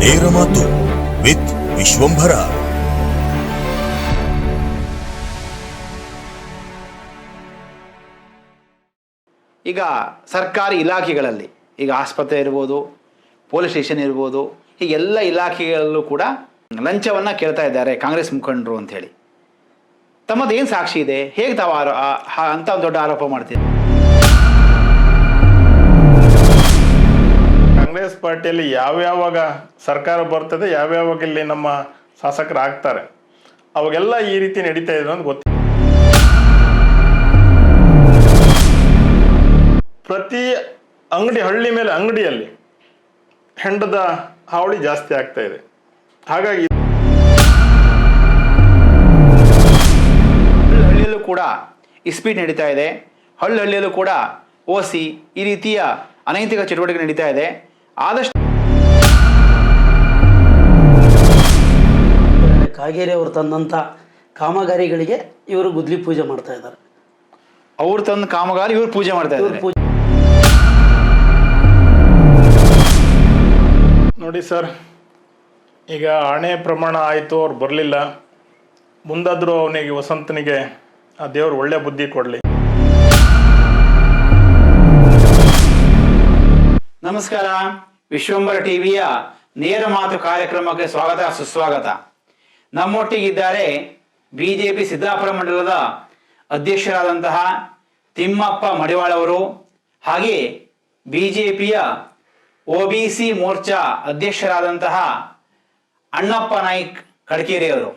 ನೇರ ವಿತ್ ವಿಶ್ವಂಭರ. ಈಗ ಸರ್ಕಾರಿ ಇಲಾಖೆಗಳಲ್ಲಿ, ಈಗ ಆಸ್ಪತ್ರೆ ಇರ್ಬೋದು, ಪೊಲೀಸ್ ಸ್ಟೇಷನ್ ಇರ್ಬೋದು ಹೀಗೆಲ್ಲ ಇಲಾಖೆಗಳಲ್ಲೂ ಕೂಡ ಲಂಚವನ್ನು ಕೇಳ್ತಾ ಇದ್ದಾರೆ ಕಾಂಗ್ರೆಸ್ ಮುಖಂಡರು ಅಂಥೇಳಿ. ತಮ್ಮದು ಏನು ಸಾಕ್ಷಿ ಇದೆ? ಹೇಗೆ ತಾವು ಆರೋ ಅಂತ ಒಂದು ದೊಡ್ಡ ಆರೋಪ ಮಾಡ್ತೀರಿ ಕಾಂಗ್ರೆಸ್ ಪಾರ್ಟಿಯಲ್ಲಿ ಯಾವ್ಯಾವಾಗ ಸರ್ಕಾರ ಬರ್ತದೆ ಯಾವ್ಯಾವಾಗ ಇಲ್ಲಿ ನಮ್ಮ ಶಾಸಕರು ಆಗ್ತಾರೆ ಅವಾಗೆಲ್ಲ ಈ ರೀತಿ ನಡೀತಾ ಇದೆ ಅಂತ ಗೊತ್ತಿಲ್ಲ. ಪ್ರತಿ ಅಂಗಡಿ, ಹಳ್ಳಿ ಮೇಲೆ ಅಂಗಡಿಯಲ್ಲಿ ಹೆಂಡದ ಹಾವಳಿ ಜಾಸ್ತಿ ಆಗ್ತಾ ಇದೆ. ಹಾಗಾಗಿ ಹಳ್ಳಿ ಹಳ್ಳಿಯಲ್ಲೂ ಕೂಡ ಇಸ್ಪೀಟ್ ನಡೀತಾ ಇದೆ. ಹಳ್ಳಿ ಹಳ್ಳಿಯಲ್ಲೂ ಕೂಡ ಓಸಿ ಈ ರೀತಿಯ ಅನೈತಿಕ ಚಟುವಟಿಕೆ ನಡೀತಾ ಇದೆ. ಆದಷ್ಟು ಕಾಗೇರಿ ಅವರು ತಂದಂಥ ಕಾಮಗಾರಿಗಳಿಗೆ ಇವರು ಗುದ್ಲಿ ಪೂಜೆ ಮಾಡ್ತಾ ಇದ್ದಾರೆ. ಅವ್ರು ತಂದ ಕಾಮಗಾರಿ ಇವ್ರು ಪೂಜೆ ಮಾಡ್ತಾ ಇದ್ದಾರೆ. ಪೂಜೆ ನೋಡಿ ಸರ್ ಈಗ ಹಣೆ ಪ್ರಮಾಣ ಆಯಿತು ಅವ್ರು ಬರಲಿಲ್ಲ. ಮುಂದಾದರೂ ಅವನಿಗೆ ವಸಂತನಿಗೆ ಆ ದೇವ್ರು ಒಳ್ಳೆ ಬುದ್ಧಿ ಕೊಡಲಿ. ನಮಸ್ಕಾರ. ವಿಶ್ವಂಬರ ಟಿವಿಯ ನೇರ ಮಾತು ಕಾರ್ಯಕ್ರಮಕ್ಕೆ ಸ್ವಾಗತ, ಸುಸ್ವಾಗತ. ನಮ್ಮೊಟ್ಟಿಗಿದ್ದಾರೆ ಬಿಜೆಪಿ ಸಿದ್ದಾಪುರ ಮಂಡಲದ ಅಧ್ಯಕ್ಷರಾದಂತಹ ತಿಮ್ಮಪ್ಪ ಮಡಿವಾಳ್ ಅವರು, ಹಾಗೆ ಬಿಜೆಪಿಯ ಒ ಬಿ ಸಿ ಮೋರ್ಚಾ ಅಧ್ಯಕ್ಷರಾದಂತಹ ಅಣ್ಣಪ್ಪ ನಾಯ್ಕ್ ಕಡ್ಕೇರಿಯವರು.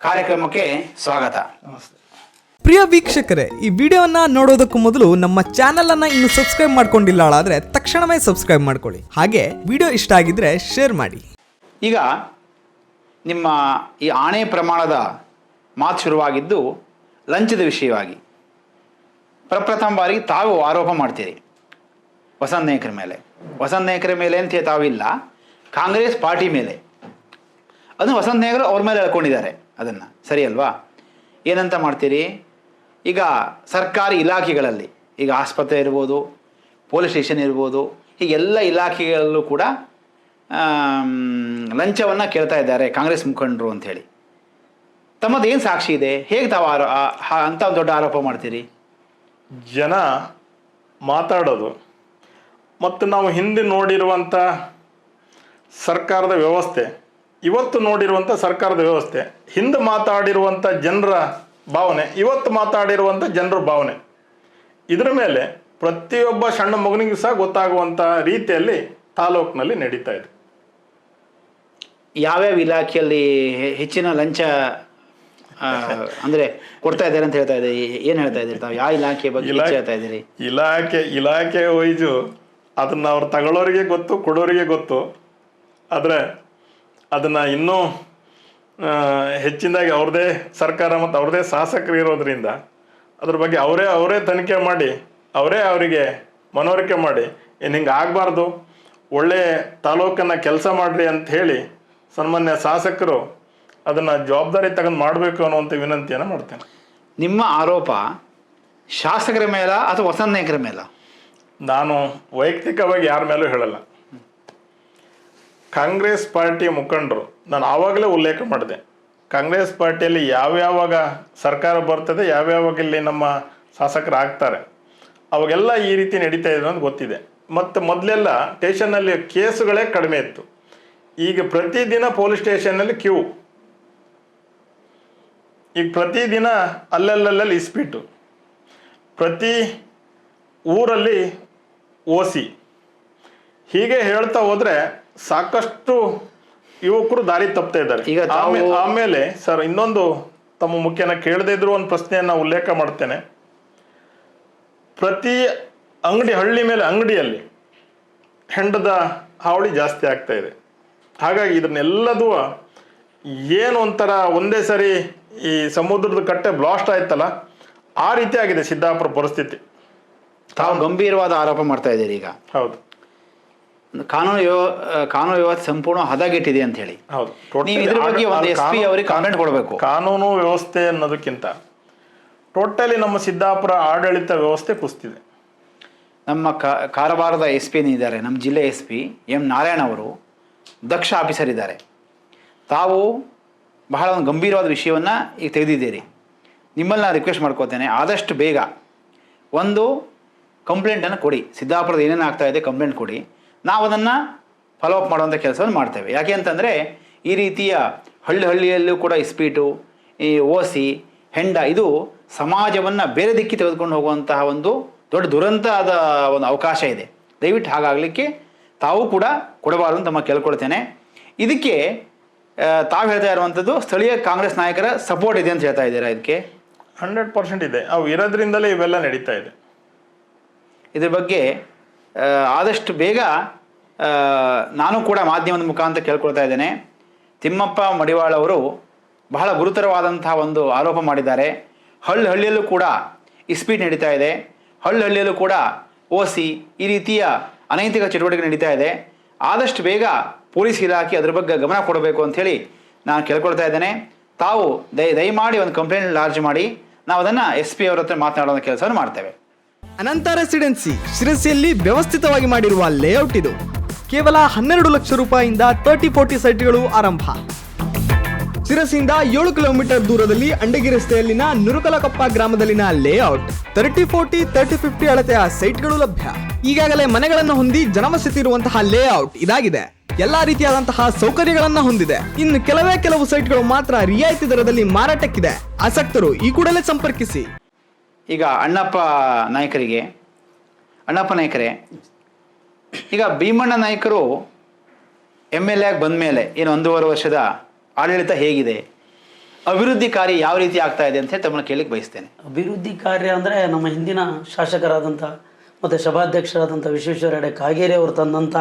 ಕಾರ್ಯಕ್ರಮಕ್ಕೆ ಸ್ವಾಗತ. ಪ್ರಿಯ ವೀಕ್ಷಕರೇ, ಈ ವಿಡಿಯೋನ ನೋಡೋದಕ್ಕೂ ಮೊದಲು ನಮ್ಮ ಚಾನೆಲ್ ಅನ್ನ ಇನ್ನು ಸಬ್ಸ್ಕ್ರೈಬ್ ಮಾಡ್ಕೊಂಡಿಲ್ಲ ಆದ್ರೆ ತಕ್ಷಣವೇ ಸಬ್ಸ್ಕ್ರೈಬ್ ಮಾಡ್ಕೊಳ್ಳಿ. ಹಾಗೆ ವಿಡಿಯೋ ಇಷ್ಟ ಆಗಿದ್ರೆ ಶೇರ್ ಮಾಡಿ. ಈಗ ನಿಮ್ಮ ಈ ಆಣೆ ಪ್ರಮಾಣದ ಮಾತು ಶುರುವಾಗಿದ್ದು ಲಂಚದ ವಿಷಯವಾಗಿ. ಪ್ರಪ್ರಥಮ ಬಾರಿ ತಾವು ಆರೋಪ ಮಾಡ್ತೀರಿ. ವಸಂತ ನಾಯಕರ ಮೇಲೆ. ವಸಂತ ನಾಯಕರ ಮೇಲೆ ಅಂತ ತಾವಿಲ್ಲ ಕಾಂಗ್ರೆಸ್ ಪಾರ್ಟಿ ಮೇಲೆ. ಅದನ್ನು ವಸಂತ ನಾಯಕರು ಅವ್ರ ಮೇಲೆ ಹೇಳ್ಕೊಂಡಿದ್ದಾರೆ ಅದನ್ನು. ಸರಿ ಅಲ್ವಾ? ಏನಂತ ಮಾಡ್ತೀರಿ? ಈಗ ಸರ್ಕಾರಿ ಇಲಾಖೆಗಳಲ್ಲಿ, ಈಗ ಆಸ್ಪತ್ರೆ ಇರ್ಬೋದು, ಪೊಲೀಸ್ ಸ್ಟೇಷನ್ ಇರ್ಬೋದು ಹೀಗೆಲ್ಲ ಇಲಾಖೆಗಳಲ್ಲೂ ಕೂಡ ಲಂಚವನ್ನು ಕೇಳ್ತಾ ಇದ್ದಾರೆ ಕಾಂಗ್ರೆಸ್ ಮುಖಂಡರು ಅಂಥೇಳಿ. ತಮ್ಮದು ಏನು ಸಾಕ್ಷಿ ಇದೆ? ಹೇಗೆ ತಾವು ಆರೋ ಅಂತ ಒಂದು ದೊಡ್ಡ ಆರೋಪ ಮಾಡ್ತೀರಿ? ಜನ ಮಾತಾಡೋದು. ಮತ್ತು ನಾವು ಹಿಂದೆ ನೋಡಿರುವಂಥ ಸರ್ಕಾರದ ವ್ಯವಸ್ಥೆ, ಇವತ್ತು ನೋಡಿರುವಂಥ ಸರ್ಕಾರದ ವ್ಯವಸ್ಥೆ, ಹಿಂದೆ ಮಾತಾಡಿರುವಂಥ ಜನರ ಭಾವನೆ ಇವತ್ತು ಮಾತಾಡಿರುವಂಥ ಜನರ ಭಾವನೆ. ಇದರ ಮೇಲೆ ಪ್ರತಿಯೊಬ್ಬ ಸಣ್ಣ ಮಗನಿಗೂ ಸಹ ಗೊತ್ತಾಗುವಂಥ ರೀತಿಯಲ್ಲಿ ತಾಲೂಕಿನಲ್ಲಿ ನಡೀತಾ ಇದೆ. ಯಾವ್ಯಾವ ಇಲಾಖೆಯಲ್ಲಿ ಹೆಚ್ಚಿನ ಲಂಚ ಅಂದ್ರೆ ಕೊಡ್ತಾ ಇದ್ದಾರೆ ಅಂತ ಹೇಳ್ತಾ ಇದ್ದೀರಿ? ಏನು ಹೇಳ್ತಾ ಇದ್ದೀರಿ ತಾವು? ಯಾವ ಇಲಾಖೆ ಬಗ್ಗೆ ಹೇಳ್ತಾ ಇದ್ದೀರಿ? ಇಲಾಖೆ ಇಲಾಖೆ ವೈಜು ಅದನ್ನ ಅವ್ರು ತಗೊಳ್ಳೋರಿಗೆ ಗೊತ್ತು ಕೊಡೋರಿಗೆ ಗೊತ್ತು. ಆದರೆ ಅದನ್ನ ಇನ್ನೂ ಹೆಚ್ಚಿನದಾಗಿ ಅವ್ರದೇ ಸರ್ಕಾರ ಮತ್ತು ಅವ್ರದೇ ಶಾಸಕರು ಇರೋದ್ರಿಂದ ಅದ್ರ ಬಗ್ಗೆ ಅವರೇ ಅವರೇ ತನಿಖೆ ಮಾಡಿ ಅವರೇ ಅವರಿಗೆ ಮನವರಿಕೆ ಮಾಡಿ ಏನು ಹಿಂಗೆ ಆಗಬಾರ್ದು? ಒಳ್ಳೆಯ ತಾಲೂಕನ್ನು ಕೆಲಸ ಮಾಡಿರಿ ಅಂತ ಹೇಳಿ ಸನ್ಮಾನ್ಯ ಶಾಸಕರು ಅದನ್ನು ಜವಾಬ್ದಾರಿ ತಗೊಂಡು ಮಾಡಬೇಕು ಅನ್ನುವಂಥ ವಿನಂತಿಯನ್ನು ಮಾಡ್ತೇನೆ. ನಿಮ್ಮ ಆರೋಪ ಶಾಸಕರ ಮೇಲ ಅಥವಾ ವಸಂತ ನಾಯಕರ ಮೇಲ? ನಾನು ವೈಯಕ್ತಿಕವಾಗಿ ಯಾರ ಮೇಲೂ ಹೇಳಲ್ಲ. ಕಾಂಗ್ರೆಸ್ ಪಾರ್ಟಿಯ ಮುಖಂಡರು ನಾನು ಆವಾಗಲೇ ಉಲ್ಲೇಖ ಮಾಡಿದೆ. ಕಾಂಗ್ರೆಸ್ ಪಾರ್ಟಿಯಲ್ಲಿ ಯಾವ್ಯಾವಾಗ ಸರ್ಕಾರ ಬರ್ತದೆ ಯಾವ್ಯಾವಾಗ ಇಲ್ಲಿ ನಮ್ಮ ಶಾಸಕರು ಆಗ್ತಾರೆ ಅವಾಗೆಲ್ಲ ಈ ರೀತಿ ನಡೀತಾ ಇದೆ ಅಂತ ಗೊತ್ತಿದೆ. ಮತ್ತು ಮೊದಲೆಲ್ಲ ಸ್ಟೇಷನ್ನಲ್ಲಿ ಕೇಸುಗಳೇ ಕಡಿಮೆ ಇತ್ತು. ಈಗ ಪ್ರತಿದಿನ ಪೊಲೀಸ್ ಸ್ಟೇಷನ್ನಲ್ಲಿ ಕ್ಯೂ. ಈಗ ಪ್ರತಿದಿನ ಅಲ್ಲಲ್ಲಲ್ಲಿ ಇಸ್ಪೀಟು. ಪ್ರತಿ ಊರಲ್ಲಿ ಓಸಿ. ಹೀಗೆ ಹೇಳ್ತಾ ಹೋದರೆ ಸಾಕಷ್ಟು ಯುವಕರು ದಾರಿ ತಪ್ತಾ ಇದ್ದಾರೆ. ಈಗ ಆಮೇಲೆ ಸರ್ ಇನ್ನೊಂದು ತಮ್ಮ ಮುಖ್ಯನ ಕೇಳದೇ ಇದ್ರು ಒಂದು ಪ್ರಶ್ನೆಯನ್ನ ಉಲ್ಲೇಖ ಮಾಡ್ತೇನೆ. ಪ್ರತಿ ಅಂಗಡಿ ಹಳ್ಳಿ ಮೇಲೆ ಅಂಗಡಿಯಲ್ಲಿ ಹೆಂಡದ ಹಾವಳಿ ಜಾಸ್ತಿ ಆಗ್ತಾ ಇದೆ. ಹಾಗಾಗಿ ಇದನ್ನೆಲ್ಲದೂ ಏನು ಒಂಥರ ಒಂದೇ ಸರಿ ಈ ಸಮುದ್ರದ ಕಟ್ಟೆ ಬ್ಲಾಸ್ಟ್ ಆಯ್ತಲ್ಲ ಆ ರೀತಿ ಆಗಿದೆ ಸಿದ್ದಾಪುರ ಪರಿಸ್ಥಿತಿ. ತಾವು ಗಂಭೀರವಾದ ಆರೋಪ ಮಾಡ್ತಾ ಇದ್ದೀರಿ ಈಗ. ಹೌದು. ಕಾನೂನು ವ್ಯವ ಕಾನೂನು ವ್ಯವಸ್ಥೆ ಸಂಪೂರ್ಣ ಹದಗೆಟ್ಟಿದೆ ಅಂತ ಹೇಳಿ. ಹೌದು. ನೀವು ಇದ್ರ ಬಗ್ಗೆ ಒಂದು ಎಸ್ ಪಿ ಅವರಿಗೆ ಕಂಪ್ಲೇಂಟ್ ಕೊಡಬೇಕು. ಕಾನೂನು ವ್ಯವಸ್ಥೆ ಅನ್ನೋದಕ್ಕಿಂತ ಟೋಟಲಿ ನಮ್ಮ ಸಿದ್ದಾಪುರ ಆಡಳಿತ ವ್ಯವಸ್ಥೆ ಕುಸ್ತಿದೆ. ನಮ್ಮ ಕ ಕಾರವಾರದ ಎಸ್ ಪಿ ಇದ್ದಾರೆ ನಮ್ಮ ಜಿಲ್ಲೆ ಎಸ್ ಪಿ ಎಂ ನಾರಾಯಣ ಅವರು ದಕ್ಷ ಆಫೀಸರ್ ಇದ್ದಾರೆ. ತಾವು ಬಹಳ ಒಂದು ಗಂಭೀರವಾದ ವಿಷಯವನ್ನು ಈಗ ತೆಗೆದಿದ್ದೀರಿ. ನಿಮ್ಮಲ್ಲಿ ನಾನು ರಿಕ್ವೆಸ್ಟ್ ಮಾಡ್ಕೋತೇನೆ ಆದಷ್ಟು ಬೇಗ ಒಂದು ಕಂಪ್ಲೇಂಟನ್ನು ಕೊಡಿ. ಸಿದ್ದಾಪುರದ ಏನೇನು ಆಗ್ತಾ ಇದೆ ಕಂಪ್ಲೇಂಟ್ ಕೊಡಿ. ನಾವು ಅದನ್ನು ಫಾಲೋ ಅಪ್ ಮಾಡುವಂಥ ಕೆಲಸವನ್ನು ಮಾಡ್ತೇವೆ. ಯಾಕೆ ಅಂತಂದರೆ ಈ ರೀತಿಯ ಹಳ್ಳಿ ಹಳ್ಳಿಯಲ್ಲೂ ಕೂಡ ಇಸ್ಪೀಟು ಈ ಓಸಿ ಹೆಂಡ ಇದು ಸಮಾಜವನ್ನು ಬೇರೆ ದಿಕ್ಕಿ ತೆಗೆದುಕೊಂಡು ಹೋಗುವಂತಹ ಒಂದು ದೊಡ್ಡ ದುರಂತದ ಒಂದು ಅವಕಾಶ ಇದೆ. ದಯವಿಟ್ಟು ಹಾಗಾಗಲಿಕ್ಕೆ ತಾವು ಕೂಡ ಕೊಡಬಾರದು ಅಂತ ತಮ್ಮ ಕೇಳ್ಕೊಳ್ತೇನೆ. ಇದಕ್ಕೆ ತಾವು ಹೇಳ್ತಾ ಇರುವಂಥದ್ದು ಸ್ಥಳೀಯ ಕಾಂಗ್ರೆಸ್ ನಾಯಕರ ಸಪೋರ್ಟ್ ಇದೆ ಅಂತ ಹೇಳ್ತಾ ಇದ್ದೀರಾ ಇದಕ್ಕೆ? ಹಂಡ್ರೆಡ್ ಪರ್ಸೆಂಟ್ ಇದೆ. ಅವು ಇರೋದ್ರಿಂದಲೇ ಇವೆಲ್ಲ ನಡೀತಾ ಇದೆ. ಇದ್ರ ಬಗ್ಗೆ ಆದಷ್ಟು ಬೇಗ ನಾನು ಕೂಡ ಮಾಧ್ಯಮದ ಮುಖಾಂತರ ಕೇಳ್ಕೊಳ್ತಾ ಇದ್ದೇನೆ. ತಿಮ್ಮಪ್ಪ ಮಡಿವಾಳ ಅವರು ಬಹಳ ಗುರುತರವಾದಂತಹ ಒಂದು ಆರೋಪ ಮಾಡಿದ್ದಾರೆ. ಹಳ್ಳಿ ಹಳ್ಳಿಯಲ್ಲೂ ಕೂಡ ಇಸ್ಪೀಟ್ ನಡೀತಾ ಇದೆ. ಹಳ್ಳಿ ಹಳ್ಳಿಯಲ್ಲೂ ಕೂಡ ಓಸಿ ಈ ರೀತಿಯ ಅನೈತಿಕ ಚಟುವಟಿಕೆ ನಡೀತಾ ಇದೆ. ಆದಷ್ಟು ಬೇಗ ಪೊಲೀಸ್ ಇಲಾಖೆ ಅದ್ರ ಬಗ್ಗೆ ಗಮನ ಕೊಡಬೇಕು ಅಂಥೇಳಿ ನಾನು ಕೇಳ್ಕೊಳ್ತಾ ಇದ್ದೇನೆ. ತಾವು ದಯ ದಯಮಾಡಿ ಒಂದು ಕಂಪ್ಲೇಂಟ್ ಲಾರ್ಜ್ ಮಾಡಿ. ನಾವು ಅದನ್ನು ಎಸ್ ಪಿ ಅವ್ರ ಹತ್ರ ಮಾತನಾಡೋ ಕೆಲಸವನ್ನು ಮಾಡ್ತೇವೆ. ಅನಂತ ರೆಸಿಡೆನ್ಸಿ ಶಿರಸಿಯಲ್ಲಿ ವ್ಯವಸ್ಥಿತವಾಗಿ ಮಾಡಿರುವ ಲೇಔಟ್ ಇದು. ಕೇವಲ ಹನ್ನೆರಡು ಲಕ್ಷ ರೂಪಾಯಿಯಿಂದ ತರ್ಟಿ ಫೋರ್ಟಿ ಸೈಟ್ಗಳು ಆರಂಭ. ಶಿರಸಿಯಿಂದ ಏಳು ಕಿಲೋಮೀಟರ್ ದೂರದಲ್ಲಿ ಅಂಡಗಿ ರಸ್ತೆಯಲ್ಲಿನ Nurukalakoppa ಗ್ರಾಮದಲ್ಲಿನ layout thirty forty thirty fifty ಅಳತೆಯ ಸೈಟ್ಗಳು ಲಭ್ಯ. ಈಗಾಗಲೇ ಮನೆಗಳನ್ನು ಹೊಂದಿ ಜನವಸತಿ ಇರುವಂತಹ ಲೇಔಟ್ ಇದಾಗಿದೆ. ಎಲ್ಲಾ ರೀತಿಯಾದಂತಹ ಸೌಕರ್ಯಗಳನ್ನ ಹೊಂದಿದೆ. ಇನ್ನು ಕೆಲವೇ ಕೆಲವು ಸೈಟ್ಗಳು ಮಾತ್ರ ರಿಯಾಯಿತಿ ದರದಲ್ಲಿ ಮಾರಾಟಕ್ಕಿದೆ. ಆಸಕ್ತರು ಈ ಕೂಡಲೇ ಸಂಪರ್ಕಿಸಿ. ಈಗ ಅಣ್ಣಪ್ಪ ನಾಯಕರಿಗೆ, ಅಣ್ಣಪ್ಪ ನಾಯಕರೇ, ಈಗ ಭೀಮಣ್ಣ ನಾಯಕರು ಎಂ ಎಲ್ ಎ ಆಗಿ ಬಂದ ಮೇಲೆ ಏನು ಒಂದೂವರೆ ವರ್ಷದ ಆಡಳಿತ ಹೇಗಿದೆ, ಅಭಿವೃದ್ಧಿ ಕಾರ್ಯ ಯಾವ ರೀತಿ ಆಗ್ತಾ ಇದೆ ಅಂತ ಹೇಳಿ ತಮ್ಮನ್ನು ಕೇಳಲಿಕ್ಕೆ ಬಯಸ್ತೇನೆ. ಅಭಿವೃದ್ಧಿ ಕಾರ್ಯ ಅಂದರೆ ನಮ್ಮ ಹಿಂದಿನ ಶಾಸಕರಾದಂಥ ಮತ್ತು ಸಭಾಧ್ಯಕ್ಷರಾದಂಥ ವಿಶ್ವೇಶ್ವರ ಹೆಗಡೆ ಕಾಗೇರಿ ಅವರು ತಂದಂಥ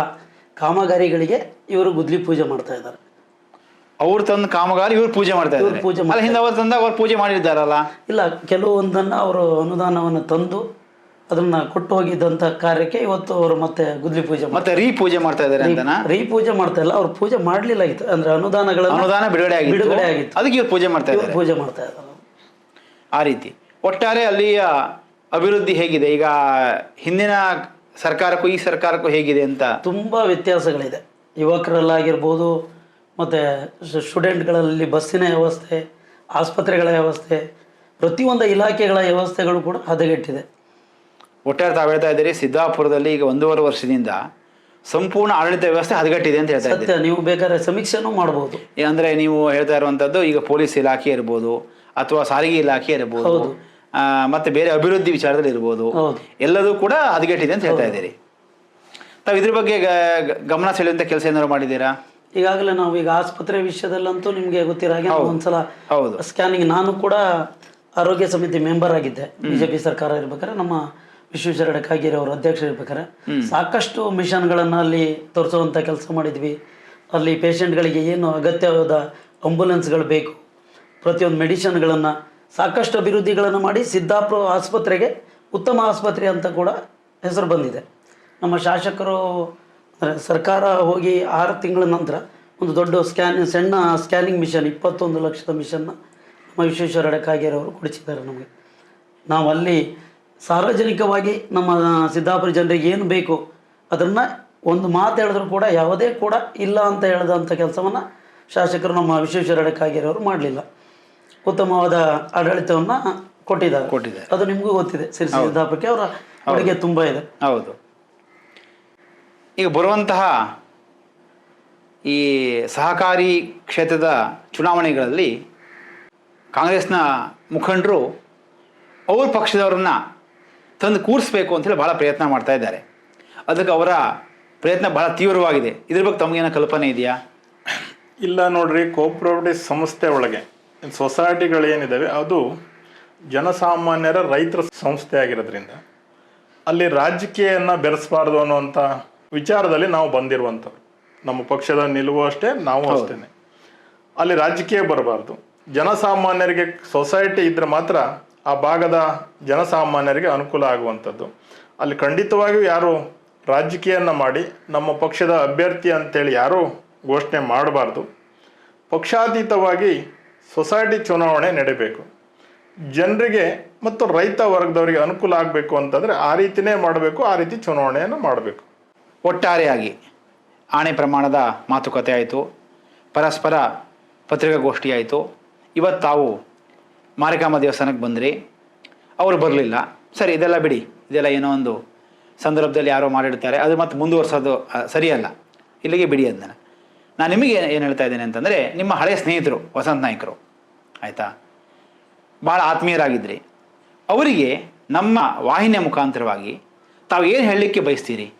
ಕಾಮಗಾರಿಗಳಿಗೆ ಇವರು ಗುದ್ಲಿ ಪೂಜೆ ಮಾಡ್ತಾ ಇದ್ದಾರೆ. ಅವ್ರು ತಂದ ಕಾಮಗಾರಿ ಇವ್ರು ಪೂಜೆ ಮಾಡ್ತಾ ಇವ್ರು ಇದ್ದಾರೆ. ಪೂಜೆ ಅಲ್ಲ ಹಿಂದೆ ಅವ್ರು ತಂದಾಗ ಅವ್ರು ಪೂಜೆ ಮಾಡಿದ್ದಾರಲ್ಲ? ಇಲ್ಲ ಕೆಲವೊಂದನ್ನು ಅವರು ಅನುದಾನವನ್ನು ತಂದು ಅದನ್ನ ಕೊಟ್ಟು ಹೋಗಿದ್ದಂಥ ಕಾರ್ಯಕ್ಕೆ ಇವತ್ತು ಅವರು ಮತ್ತೆ ಗುದ್ಲಿ ಪೂಜೆ ಮಾಡ್ತಾರೆ ಮತ್ತೆ ರೀ ಪೂಜೆ ಮಾಡ್ತಾ ಇದ್ದಾರೆ ಅಂತನಾ? ರೀ ಪೂಜೆ ಮಾಡ್ತಾ ಇಲ್ಲ ಅವ್ರು ಪೂಜೆ ಮಾಡಲಿಲ್ಲ ಇತ್ತು ಅಂದ್ರೆ ಅನುದಾನಗಳ ಅನುದಾನ ಬಿಡುಗಡೆ ಆಗಿ ಬಿಡುಗಡೆ ಆಗಿತ್ತು. ಅದಕ್ಕೆ ಇವ್ರು ಪೂಜೆ ಮಾಡ್ತಾ ಇದ್ದಾರೆ. ಪೂಜೆ ಮಾಡ್ತಾ ಇದ್ದಾರೆ. ಆ ರೀತಿ. ಒಟ್ಟಾರೆ ಅಲ್ಲಿಯ ಅಭಿವೃದ್ಧಿ ಹೇಗಿದೆ? ಈಗ ಹಿಂದಿನ ಸರ್ಕಾರಕ್ಕೂ ಈ ಸರ್ಕಾರಕ್ಕೂ ಹೇಗಿದೆ ಅಂತ? ತುಂಬಾ ವ್ಯತ್ಯಾಸಗಳಿದೆ. ಯುವಕರಲ್ಲಾಗಿರ್ಬೋದು ಮತ್ತು ಸ್ಟೂಡೆಂಟ್ಗಳಲ್ಲಿ ಬಸ್ಸಿನ ವ್ಯವಸ್ಥೆ ಆಸ್ಪತ್ರೆಗಳ ವ್ಯವಸ್ಥೆ ಪ್ರತಿಯೊಂದು ಇಲಾಖೆಗಳ ವ್ಯವಸ್ಥೆಗಳು ಕೂಡ ಹದಗೆಟ್ಟಿದೆ. ಒಟ್ಟಾರೆ ತಾವು ಹೇಳ್ತಾ ಇದ್ದೀರಿ ಸಿದ್ದಾಪುರದಲ್ಲಿ ಈಗ ಒಂದೂವರೆ ವರ್ಷದಿಂದ ಸಂಪೂರ್ಣ ಆಡಳಿತ ವ್ಯವಸ್ಥೆ ಹದಗಟ್ಟಿದೆ ಅಂತ ಹೇಳ್ತಾ ಇದ್ದೀರಿ. ಸತ್ಯ ನೀವು ಬೇಕಾದ್ರೆ ಸಮೀಕ್ಷೆನೂ ಮಾಡ್ಬೋದು. ಅಂದರೆ ನೀವು ಹೇಳ್ತಾ ಇರುವಂಥದ್ದು ಈಗ ಪೊಲೀಸ್ ಇಲಾಖೆ ಇರ್ಬೋದು ಅಥವಾ ಸಾರಿಗೆ ಇಲಾಖೆ ಇರ್ಬೋದು. ಮತ್ತೆ ಬೇರೆ ಅಭಿವೃದ್ಧಿ ವಿಚಾರದಲ್ಲಿ ಇರ್ಬೋದು. ಎಲ್ಲದೂ ಕೂಡ ಹದಗೆಟ್ಟಿದೆ ಅಂತ ಹೇಳ್ತಾ ಇದ್ದೀರಿ. ತಾವು ಇದ್ರ ಬಗ್ಗೆ ಗಮನ ಸೆಳೆಯುವಂಥ ಕೆಲಸ ಏನಾದ್ರು ಮಾಡಿದ್ದೀರಾ? ಈಗಾಗಲೇ ನಾವು ಈಗ ಆಸ್ಪತ್ರೆ ವಿಷಯದಲ್ಲಂತೂ ನಿಮಗೆ ಗೊತ್ತಿರೋ ಹಾಗೆ. ಒಂದ್ಸಲ. ಸ್ಕ್ಯಾನಿಂಗ್ ನಾನು ಕೂಡ ಆರೋಗ್ಯ ಸಮಿತಿ ಮೆಂಬರ್ ಆಗಿದ್ದೆ. ಬಿಜೆಪಿ ಸರ್ಕಾರ ಇರ್ಬೇಕಾದ್ರೆ ನಮ್ಮ ವಿಶ್ವೇಶ್ವರ ಕಾಗೇರಿ ಅವರು ಅಧ್ಯಕ್ಷರು ಇರ್ಬೇಕಾದ್ರೆ. ಸಾಕಷ್ಟು ಮಿಷನ್ಗಳನ್ನು ಅಲ್ಲಿ ತೋರಿಸುವಂತ ಕೆಲಸ ಮಾಡಿದ್ವಿ. ಅಲ್ಲಿ ಪೇಷಂಟ್ಗಳಿಗೆ ಏನು ಅಗತ್ಯವಾದ ಆಂಬುಲೆನ್ಸ್ಗಳು ಬೇಕು ಪ್ರತಿಯೊಂದು ಮೆಡಿಷನ್ಗಳನ್ನು ಸಾಕಷ್ಟು ಅಭಿವೃದ್ಧಿಗಳನ್ನು ಮಾಡಿ ಸಿದ್ದಾಪುರ ಆಸ್ಪತ್ರೆಗೆ ಉತ್ತಮ ಆಸ್ಪತ್ರೆ ಅಂತ ಕೂಡ ಹೆಸರು ಬಂದಿದೆ. ನಮ್ಮ ಶಾಸಕರು ಸರ್ಕಾರ ಹೋಗಿ ಆರು ತಿಂಗಳ ನಂತರ ಒಂದು ದೊಡ್ಡ ಸ್ಕ್ಯಾನ್ ಸಣ್ಣ ಸ್ಕ್ಯಾನಿಂಗ್ ಮಿಷನ್ ಇಪ್ಪತ್ತೊಂದು ಲಕ್ಷದ ಮಿಷನ್ನ ನಮ್ಮ ವಿಶ್ವೇಶ್ವರ ಅವರು ಕೊಡಿಸಿದ್ದಾರೆ ನಮಗೆ. ನಾವು ಅಲ್ಲಿ ಸಾರ್ವಜನಿಕವಾಗಿ ನಮ್ಮ ಸಿದ್ದಾಪುರ ಜನರಿಗೆ ಏನು ಬೇಕು ಅದನ್ನು ಒಂದು ಮಾತು ಹೇಳಿದ್ರು ಕೂಡ ಯಾವುದೇ ಕೂಡ ಇಲ್ಲ ಅಂತ ಹೇಳಿದಂಥ ಕೆಲಸವನ್ನು ಶಾಸಕರು ನಮ್ಮ ವಿಶ್ವೇಶ್ವರ ಅಡಕಾಗಿರೋರು ಮಾಡಲಿಲ್ಲ. ಉತ್ತಮವಾದ ಆಡಳಿತವನ್ನು ಕೊಟ್ಟಿದ್ದಾರೆ. ಕೊಟ್ಟಿದ್ದಾರೆ. ಅದು ನಿಮಗೂ ಗೊತ್ತಿದೆ. ಸಿರಿಸಿ ಸಿದ್ದಾಪುರಕ್ಕೆ ಅವರ ಅಡುಗೆ ತುಂಬ ಇದೆ. ಹೌದು. ಈಗ ಬರುವಂತಹ ಈ ಸಹಕಾರಿ ಕ್ಷೇತ್ರದ ಚುನಾವಣೆಗಳಲ್ಲಿ ಕಾಂಗ್ರೆಸ್ನ ಮುಖಂಡರು ಅವ್ರ ಪಕ್ಷದವ್ರನ್ನ ತಂದು ಕೂರಿಸ್ಬೇಕು ಅಂತೇಳಿ ಭಾಳ ಪ್ರಯತ್ನ ಮಾಡ್ತಾ ಇದ್ದಾರೆ. ಅದಕ್ಕೆ ಅವರ ಪ್ರಯತ್ನ ಭಾಳ ತೀವ್ರವಾಗಿದೆ. ಇದ್ರ ಬಗ್ಗೆ ತಮಗೇನೋ ಕಲ್ಪನೆ ಇದೆಯಾ? ಇಲ್ಲ ನೋಡ್ರಿ ಕೋಪರೇಟಿವ್ ಸಂಸ್ಥೆ ಒಳಗೆ ಸೊಸೈಟಿಗಳೇನಿದ್ದಾವೆ ಅದು ಜನಸಾಮಾನ್ಯರ ರೈತರ ಸಂಸ್ಥೆ ಆಗಿರೋದ್ರಿಂದ ಅಲ್ಲಿ ರಾಜಕೀಯನ ಬೆರೆಸಬಾರ್ದು ಅನ್ನುವಂಥ ವಿಚಾರದಲ್ಲಿ ನಾವು ಬಂದಿರುವಂಥವ್ರು. ನಮ್ಮ ಪಕ್ಷದ ನಿಲುವು ಅಷ್ಟೇ ನಾವು ಅಷ್ಟೇ ಅಲ್ಲಿ ರಾಜಕೀಯ ಬರಬಾರ್ದು. ಜನಸಾಮಾನ್ಯರಿಗೆ ಸೊಸೈಟಿ ಇದ್ರೆ ಮಾತ್ರ ಆ ಭಾಗದ ಜನಸಾಮಾನ್ಯರಿಗೆ ಅನುಕೂಲ ಆಗುವಂಥದ್ದು. ಅಲ್ಲಿ ಖಂಡಿತವಾಗಿಯೂ ಯಾರು ರಾಜಕೀಯನ ಮಾಡಿ ನಮ್ಮ ಪಕ್ಷದ ಅಭ್ಯರ್ಥಿ ಅಂತೇಳಿ ಯಾರೂ ಘೋಷಣೆ ಮಾಡಬಾರ್ದು. ಪಕ್ಷಾತೀತವಾಗಿ ಸೊಸೈಟಿ ಚುನಾವಣೆ ನಡೀಬೇಕು. ಜನರಿಗೆ ಮತ್ತು ರೈತ ವರ್ಗದವರಿಗೆ ಅನುಕೂಲ ಆಗಬೇಕು ಅಂತಂದರೆ ಆ ರೀತಿನೇ ಮಾಡಬೇಕು ಆ ರೀತಿ ಚುನಾವಣೆಯನ್ನು ಮಾಡಬೇಕು. ಒಟ್ಟಾರೆಯಾಗಿ ಆಣೆ ಪ್ರಮಾಣದ ಮಾತುಕತೆ ಆಯಿತು. ಪರಸ್ಪರ ಪತ್ರಿಕಾಗೋಷ್ಠಿ ಆಯಿತು ಇವತ್ತು ತಾವು ಮಾರಿಕಾಂಬ ದೇವಸ್ಥಾನಕ್ಕೆ ಬಂದ್ರಿ. ಅವರು ಬರಲಿಲ್ಲ. ಸರಿ, ಇದೆಲ್ಲ ಬಿಡಿ. ಇದೆಲ್ಲ ಏನೋ ಒಂದು ಸಂದರ್ಭದಲ್ಲಿ ಯಾರೋ ಮಾಡಿರ್ತಾರೆ. ಅದು ಮತ್ತೆ ಮುಂದುವರ್ಸೋದು ಸರಿಯಲ್ಲ. ಇಲ್ಲಿಗೆ ಬಿಡಿ ಅಂದ ನಾನು ನಿಮಗೆ ಏನು ಹೇಳ್ತಾ ಇದ್ದೇನೆ ಅಂತಂದರೆ, ನಿಮ್ಮ ಹಳೆಯ ಸ್ನೇಹಿತರು, ವಸಂತ ನಾಯಕರು, ಆಯಿತಾ? ಭಾಳ ಆತ್ಮೀಯರಾಗಿದ್ರಿ. ಅವರಿಗೆ ನಮ್ಮ ವಾಹಿನಿಯ ಮುಖಾಂತರವಾಗಿ ತಾವು ಏನು ಹೇಳಲಿಕ್ಕೆ ಬಯಸ್ತೀರಿ?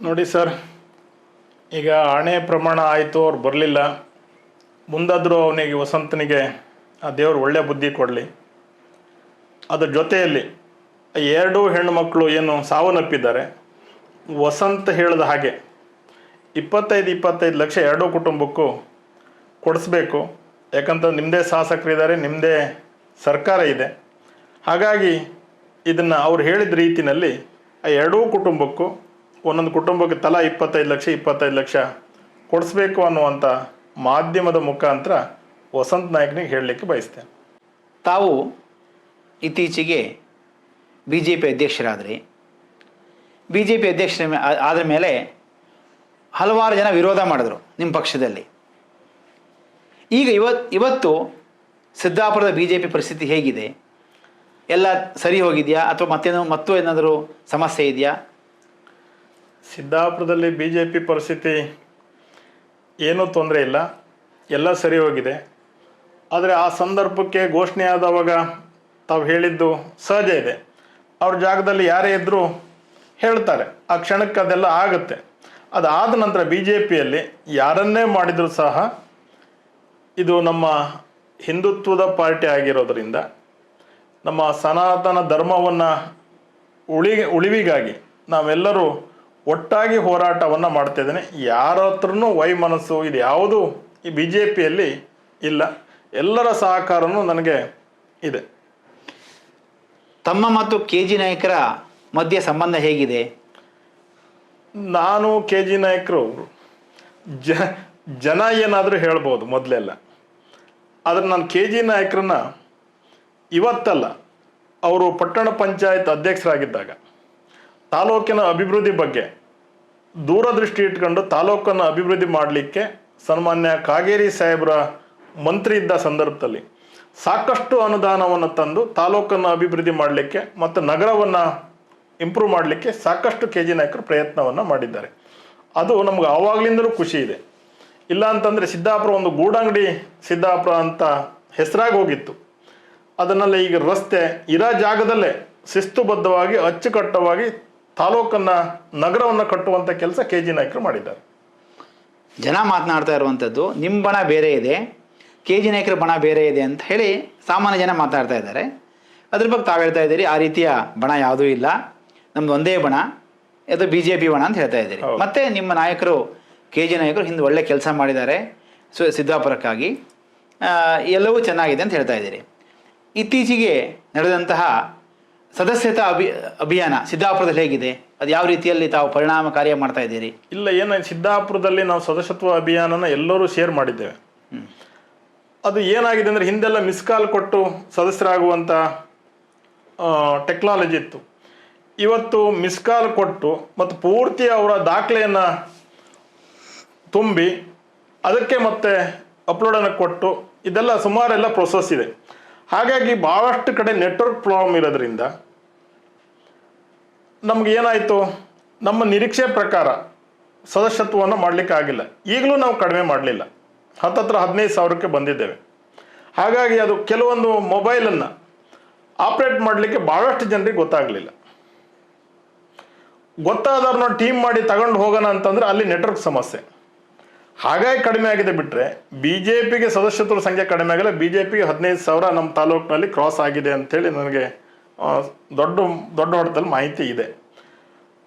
ನೋಡಿ ಸರ್, ಈಗ ಹಣೆ ಪ್ರಮಾಣ ಆಯಿತು, ಅವ್ರು ಬರಲಿಲ್ಲ. ಮುಂದಾದರೂ ಅವನಿಗೆ ವಸಂತನಿಗೆ ಆ ದೇವರು ಒಳ್ಳೆಯ ಬುದ್ಧಿ ಕೊಡಲಿ. ಅದ್ರ ಜೊತೆಯಲ್ಲಿ ಎರಡೂ ಹೆಣ್ಣು ಮಕ್ಕಳು ಏನು ಸಾವನ್ನಪ್ಪಿದ್ದಾರೆ. ವಸಂತ ಹೇಳಿದ ಹಾಗೆ ಇಪ್ಪತ್ತೈದು ಇಪ್ಪತ್ತೈದು ಲಕ್ಷ ಎರಡೂ ಕುಟುಂಬಕ್ಕೂ ಕೊಡಿಸ್ಬೇಕು. ಯಾಕಂತ ನಿಮ್ಮದೇ ಶಾಸಕರಿದ್ದಾರೆ ನಿಮ್ಮದೇ ಸರ್ಕಾರ ಇದೆ. ಹಾಗಾಗಿ ಇದನ್ನು ಅವ್ರು ಹೇಳಿದ ರೀತಿಯಲ್ಲಿ ಆ ಎರಡೂ ಕುಟುಂಬಕ್ಕೂ ಒಂದೊಂದು ಕುಟುಂಬಕ್ಕೆ ತಲಾ ಇಪ್ಪತ್ತೈದು ಲಕ್ಷ ಇಪ್ಪತ್ತೈದು ಲಕ್ಷ ಕೊಡಿಸ್ಬೇಕು ಅನ್ನುವಂಥ ಮಾಧ್ಯಮದ ಮುಖಾಂತರ ವಸಂತ ನಾಯ್ಕನಿಗೆ ಹೇಳಲಿಕ್ಕೆ ಬಯಸ್ತೇನೆ. ತಾವು ಇತ್ತೀಚೆಗೆ ಬಿ ಜೆ ಪಿ ಅಧ್ಯಕ್ಷರಾದ್ರಿ. ಬಿ ಜೆ ಪಿ ಅಧ್ಯಕ್ಷರ ಆದ ಮೇಲೆ ಹಲವಾರು ಜನ ವಿರೋಧ ಮಾಡಿದರು ನಿಮ್ಮ ಪಕ್ಷದಲ್ಲಿ. ಈಗ ಇವತ್ತು ಇವತ್ತು ಸಿದ್ದಾಪುರದ ಬಿ ಜೆ ಪಿ ಪರಿಸ್ಥಿತಿ ಹೇಗಿದೆ? ಎಲ್ಲ ಸರಿ ಹೋಗಿದೆಯಾ? ಅಥವಾ ಮತ್ತೇನೋ ಮತ್ತೂ ಏನಾದರೂ ಸಮಸ್ಯೆ ಇದೆಯಾ? ಸಿದ್ದಾಪುರದಲ್ಲಿ ಬಿ ಜೆ ಪಿ ಪರಿಸ್ಥಿತಿ ಏನೂ ತೊಂದರೆ ಇಲ್ಲ. ಎಲ್ಲ ಸರಿ ಹೋಗಿದೆ. ಆದರೆ ಆ ಸಂದರ್ಭಕ್ಕೆ ಘೋಷಣೆ ಆದವಾಗ ತಾವು ಹೇಳಿದ್ದು ಸಹಜ ಇದೆ. ಅವ್ರ ಜಾಗದಲ್ಲಿ ಯಾರೇ ಇದ್ದರೂ ಹೇಳ್ತಾರೆ. ಆ ಕ್ಷಣಕ್ಕೆ ಅದೆಲ್ಲ ಆಗುತ್ತೆ. ಅದಾದ ನಂತರ ಬಿ ಜೆ ಪಿಯಲ್ಲಿ ಯಾರನ್ನೇ ಮಾಡಿದರೂ ಸಹ ಇದು ನಮ್ಮ ಹಿಂದುತ್ವದ ಪಾರ್ಟಿ ಆಗಿರೋದರಿಂದ ನಮ್ಮ ಸನಾತನ ಧರ್ಮವನ್ನು ಉಳಿ, ಉಳಿವಿಗಾಗಿ ನಾವೆಲ್ಲರೂ ಒಟ್ಟಾಗಿ ಹೋರಾಟವನ್ನು ಮಾಡ್ತಾ ಇದ್ದೇನೆ. ಯಾರ ಹತ್ರನೂ ವೈಮನಸ್ಸು ಇದು ಯಾವುದು ಈ ಬಿ ಜೆ ಪಿಯಲ್ಲಿ ಇಲ್ಲ. ಎಲ್ಲರ ಸಹಕಾರನೂ ನನಗೆ ಇದೆ. ತಮ್ಮ ಮತ್ತು ಕೆ ಜಿ ನಾಯಕರ ಮಧ್ಯೆ ಸಂಬಂಧ ಹೇಗಿದೆ? ನಾನು ಕೆ ಜಿ ನಾಯಕರು ಜ ಜನ ಏನಾದರೂ ಹೇಳ್ಬೋದು ಮೊದಲೆಲ್ಲ. ಆದರೆ ನಾನು ಕೆ ಜಿ ನಾಯಕರನ್ನ ಇವತ್ತಲ್ಲ ಅವರು ಪಟ್ಟಣ ಪಂಚಾಯತ್ ಅಧ್ಯಕ್ಷರಾಗಿದ್ದಾಗ ತಾಲೂಕಿನ ಅಭಿವೃದ್ಧಿ ಬಗ್ಗೆ ದೂರದೃಷ್ಟಿ ಇಟ್ಕೊಂಡು ತಾಲೂಕನ್ನು ಅಭಿವೃದ್ಧಿ ಮಾಡಲಿಕ್ಕೆ ಸನ್ಮಾನ್ಯ ಕಾಗೇರಿ ಸಾಹೇಬ್ರ ಮಂತ್ರಿ ಇದ್ದ ಸಂದರ್ಭದಲ್ಲಿ ಸಾಕಷ್ಟು ಅನುದಾನವನ್ನು ತಂದು ತಾಲೂಕನ್ನು ಅಭಿವೃದ್ಧಿ ಮಾಡಲಿಕ್ಕೆ ಮತ್ತು ನಗರವನ್ನು ಇಂಪ್ರೂವ್ ಮಾಡಲಿಕ್ಕೆ ಸಾಕಷ್ಟು ಕೆ ಜಿ ನಾಯಕರು ಪ್ರಯತ್ನವನ್ನು ಮಾಡಿದ್ದಾರೆ. ಅದು ನಮ್ಗೆ ಆವಾಗಲಿಂದಲೂ ಖುಷಿ ಇದೆ. ಇಲ್ಲ ಅಂತಂದರೆ ಸಿದ್ದಾಪುರ ಒಂದು ಗೂಡಂಗಡಿ ಸಿದ್ದಾಪುರ ಅಂತ ಹೆಸರಾಗಿ ಹೋಗಿತ್ತು. ಅದನ್ನೆಲ್ಲ ಈಗ ರಸ್ತೆ ಇರೋ ಜಾಗದಲ್ಲೇ ಶಿಸ್ತುಬದ್ಧವಾಗಿ ಅಚ್ಚುಕಟ್ಟವಾಗಿ ತಾಲೂಕನ್ನು ನಗರವನ್ನು ಕಟ್ಟುವಂಥ ಕೆಲಸ ಕೆ ಜಿ ನಾಯಕರು ಮಾಡಿದ್ದಾರೆ. ಜನ ಮಾತನಾಡ್ತಾ ಇರುವಂಥದ್ದು ನಿಮ್ಮ ಬಣ ಬೇರೆ ಇದೆ ಕೆ ಜಿ ನಾಯಕರ ಬಣ ಬೇರೆ ಇದೆ ಅಂತ ಹೇಳಿ ಸಾಮಾನ್ಯ ಜನ ಮಾತಾಡ್ತಾ ಇದ್ದಾರೆ. ಅದ್ರ ಬಗ್ಗೆ ತಾವು ಹೇಳ್ತಾ ಇದ್ದೀರಿ ಆ ರೀತಿಯ ಬಣ ಯಾವುದೂ ಇಲ್ಲ. ನಮ್ದು ಒಂದೇ ಬಣ ಅದು ಬಿ ಜೆ ಪಿ ಬಣ ಅಂತ ಹೇಳ್ತಾ ಇದ್ದೀರಿ. ಮತ್ತೆ ನಿಮ್ಮ ನಾಯಕರು ಕೆ ಜಿ ನಾಯಕರು ಹಿಂದೆ ಒಳ್ಳೆ ಕೆಲಸ ಮಾಡಿದ್ದಾರೆ ಸು ಸಿದ್ದಾಪುರಕ್ಕಾಗಿ. ಎಲ್ಲವೂ ಚೆನ್ನಾಗಿದೆ ಅಂತ ಹೇಳ್ತಾ ಇದ್ದೀರಿ. ಇತ್ತೀಚೆಗೆ ನಡೆದಂತಹ ಸದಸ್ಯತಾ ಅಭಿ ಅಭಿಯಾನ ಸಿದ್ದಾಪುರದಲ್ಲಿ ಹೇಗಿದೆ? ಅದು ಯಾವ ರೀತಿಯಲ್ಲಿ ತಾವು ಪರಿಣಾಮಕಾರಿಯ ಮಾಡ್ತಾ ಇದ್ದೀರಿ? ಇಲ್ಲ ಏನು ಸಿದ್ದಾಪುರದಲ್ಲಿ ನಾವು ಸದಸ್ಯತ್ವ ಅಭಿಯಾನನ ಎಲ್ಲರೂ ಶೇರ್ ಮಾಡಿದ್ದೇವೆ. ಅದು ಏನಾಗಿದೆ ಅಂದರೆ ಹಿಂದೆಲ್ಲ ಮಿಸ್ ಕಾಲ್ ಕೊಟ್ಟು ಸದಸ್ಯರಾಗುವಂಥ ಟೆಕ್ನಾಲಜಿ ಇತ್ತು. ಇವತ್ತು ಮಿಸ್ ಕಾಲ್ ಕೊಟ್ಟು ಮತ್ತು ಪೂರ್ತಿ ಅವರ ದಾಖಲೆಯನ್ನು ತುಂಬಿ ಅದಕ್ಕೆ ಮತ್ತೆ ಅಪ್ಲೋಡನ್ನು ಕೊಟ್ಟು ಇದೆಲ್ಲ ಸುಮಾರೆಲ್ಲ ಪ್ರೊಸೆಸ್ ಇದೆ. ಹಾಗಾಗಿ ಭಾಳಷ್ಟು ಕಡೆ ನೆಟ್ವರ್ಕ್ ಪ್ರಾಬ್ಲಮ್ ಇರೋದ್ರಿಂದ ನಮ್ಗೆ ಏನಾಯಿತು? ನಮ್ಮ ನಿರೀಕ್ಷೆ ಪ್ರಕಾರ ಸದಸ್ಯತ್ವವನ್ನು ಮಾಡಲಿಕ್ಕೆ ಆಗಿಲ್ಲ. ಈಗಲೂ ನಾವು ಕಡಿಮೆ ಮಾಡಲಿಲ್ಲ. ಹತ್ತತ್ರ ಹದಿನೈದು ಸಾವಿರಕ್ಕೆ ಬಂದಿದ್ದೇವೆ. ಹಾಗಾಗಿ ಅದು ಕೆಲವೊಂದು ಮೊಬೈಲನ್ನು ಆಪ್ರೇಟ್ ಮಾಡಲಿಕ್ಕೆ ಭಾಳಷ್ಟು ಜನರಿಗೆ ಗೊತ್ತಾಗಲಿಲ್ಲ. ಗೊತ್ತಾದವ್ರನ್ನ ಟೀಮ್ ಮಾಡಿ ತಗೊಂಡು ಹೋಗೋಣ ಅಂತಂದರೆ ಅಲ್ಲಿ ನೆಟ್ವರ್ಕ್ ಸಮಸ್ಯೆ. ಹಾಗಾಗಿ ಕಡಿಮೆ ಆಗಿದೆ ಬಿಟ್ಟರೆ ಬಿ ಜೆ ಪಿಗೆ ಸದಸ್ಯತ್ವ ಸಂಖ್ಯೆ ಕಡಿಮೆ ಆಗಿಲ್ಲ. ಬಿ ಜೆ ಪಿಗೆ ಹದಿನೈದು ಸಾವಿರ ನಮ್ಮ ತಾಲೂಕಿನಲ್ಲಿ ಕ್ರಾಸ್ ಆಗಿದೆ ಅಂತೇಳಿ ನನಗೆ ದೊಡ್ಡ ದೊಡ್ಡ ಹೊಡೆದಲ್ಲಿ ಮಾಹಿತಿ ಇದೆ.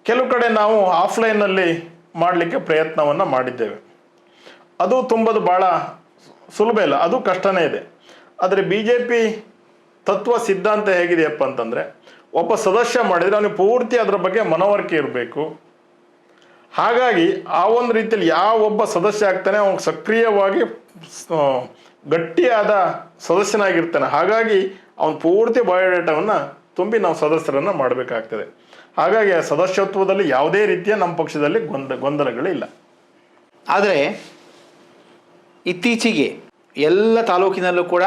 ಕೆಲವು ಕಡೆ ನಾವು ಆಫ್ಲೈನಲ್ಲಿ ಮಾಡಲಿಕ್ಕೆ ಪ್ರಯತ್ನವನ್ನು ಮಾಡಿದ್ದೇವೆ. ಅದು ತುಂಬದು ಭಾಳ ಸುಲಭ ಇಲ್ಲ. ಅದು ಕಷ್ಟನೇ ಇದೆ. ಆದರೆ ಬಿ ಜೆ ಪಿ ತತ್ವ ಸಿದ್ಧಾಂತ ಹೇಗಿದೆಯಪ್ಪ ಅಂತಂದರೆ, ಒಬ್ಬ ಸದಸ್ಯ ಮಾಡಿದರೆ ಅವನಿಗೆ ಪೂರ್ತಿ ಅದರ ಬಗ್ಗೆ ಮನವರಿಕೆ ಇರಬೇಕು. ಹಾಗಾಗಿ ಆ ಒಂದು ರೀತಿಯಲ್ಲಿ ಯಾವ ಒಬ್ಬ ಸದಸ್ಯ ಆಗ್ತಾನೆ, ಅವನು ಸಕ್ರಿಯವಾಗಿ ಗಟ್ಟಿಯಾದ ಸದಸ್ಯನಾಗಿರ್ತಾನೆ. ಹಾಗಾಗಿ ಅವನು ಪೂರ್ತಿ ಬಯೋಡೇಟಾವನ್ನು ತುಂಬಿ ನಾವು ಸದಸ್ಯರನ್ನು ಮಾಡಬೇಕಾಗ್ತದೆ. ಹಾಗಾಗಿ ಆ ಸದಸ್ಯತ್ವದಲ್ಲಿ ಯಾವುದೇ ರೀತಿಯ ನಮ್ಮ ಪಕ್ಷದಲ್ಲಿ ಗೊಂದ, ಗೊಂದಲಗಳಿಲ್ಲ. ಆದರೆ ಇತ್ತೀಚೆಗೆ ಎಲ್ಲ ತಾಲೂಕಿನಲ್ಲೂ ಕೂಡ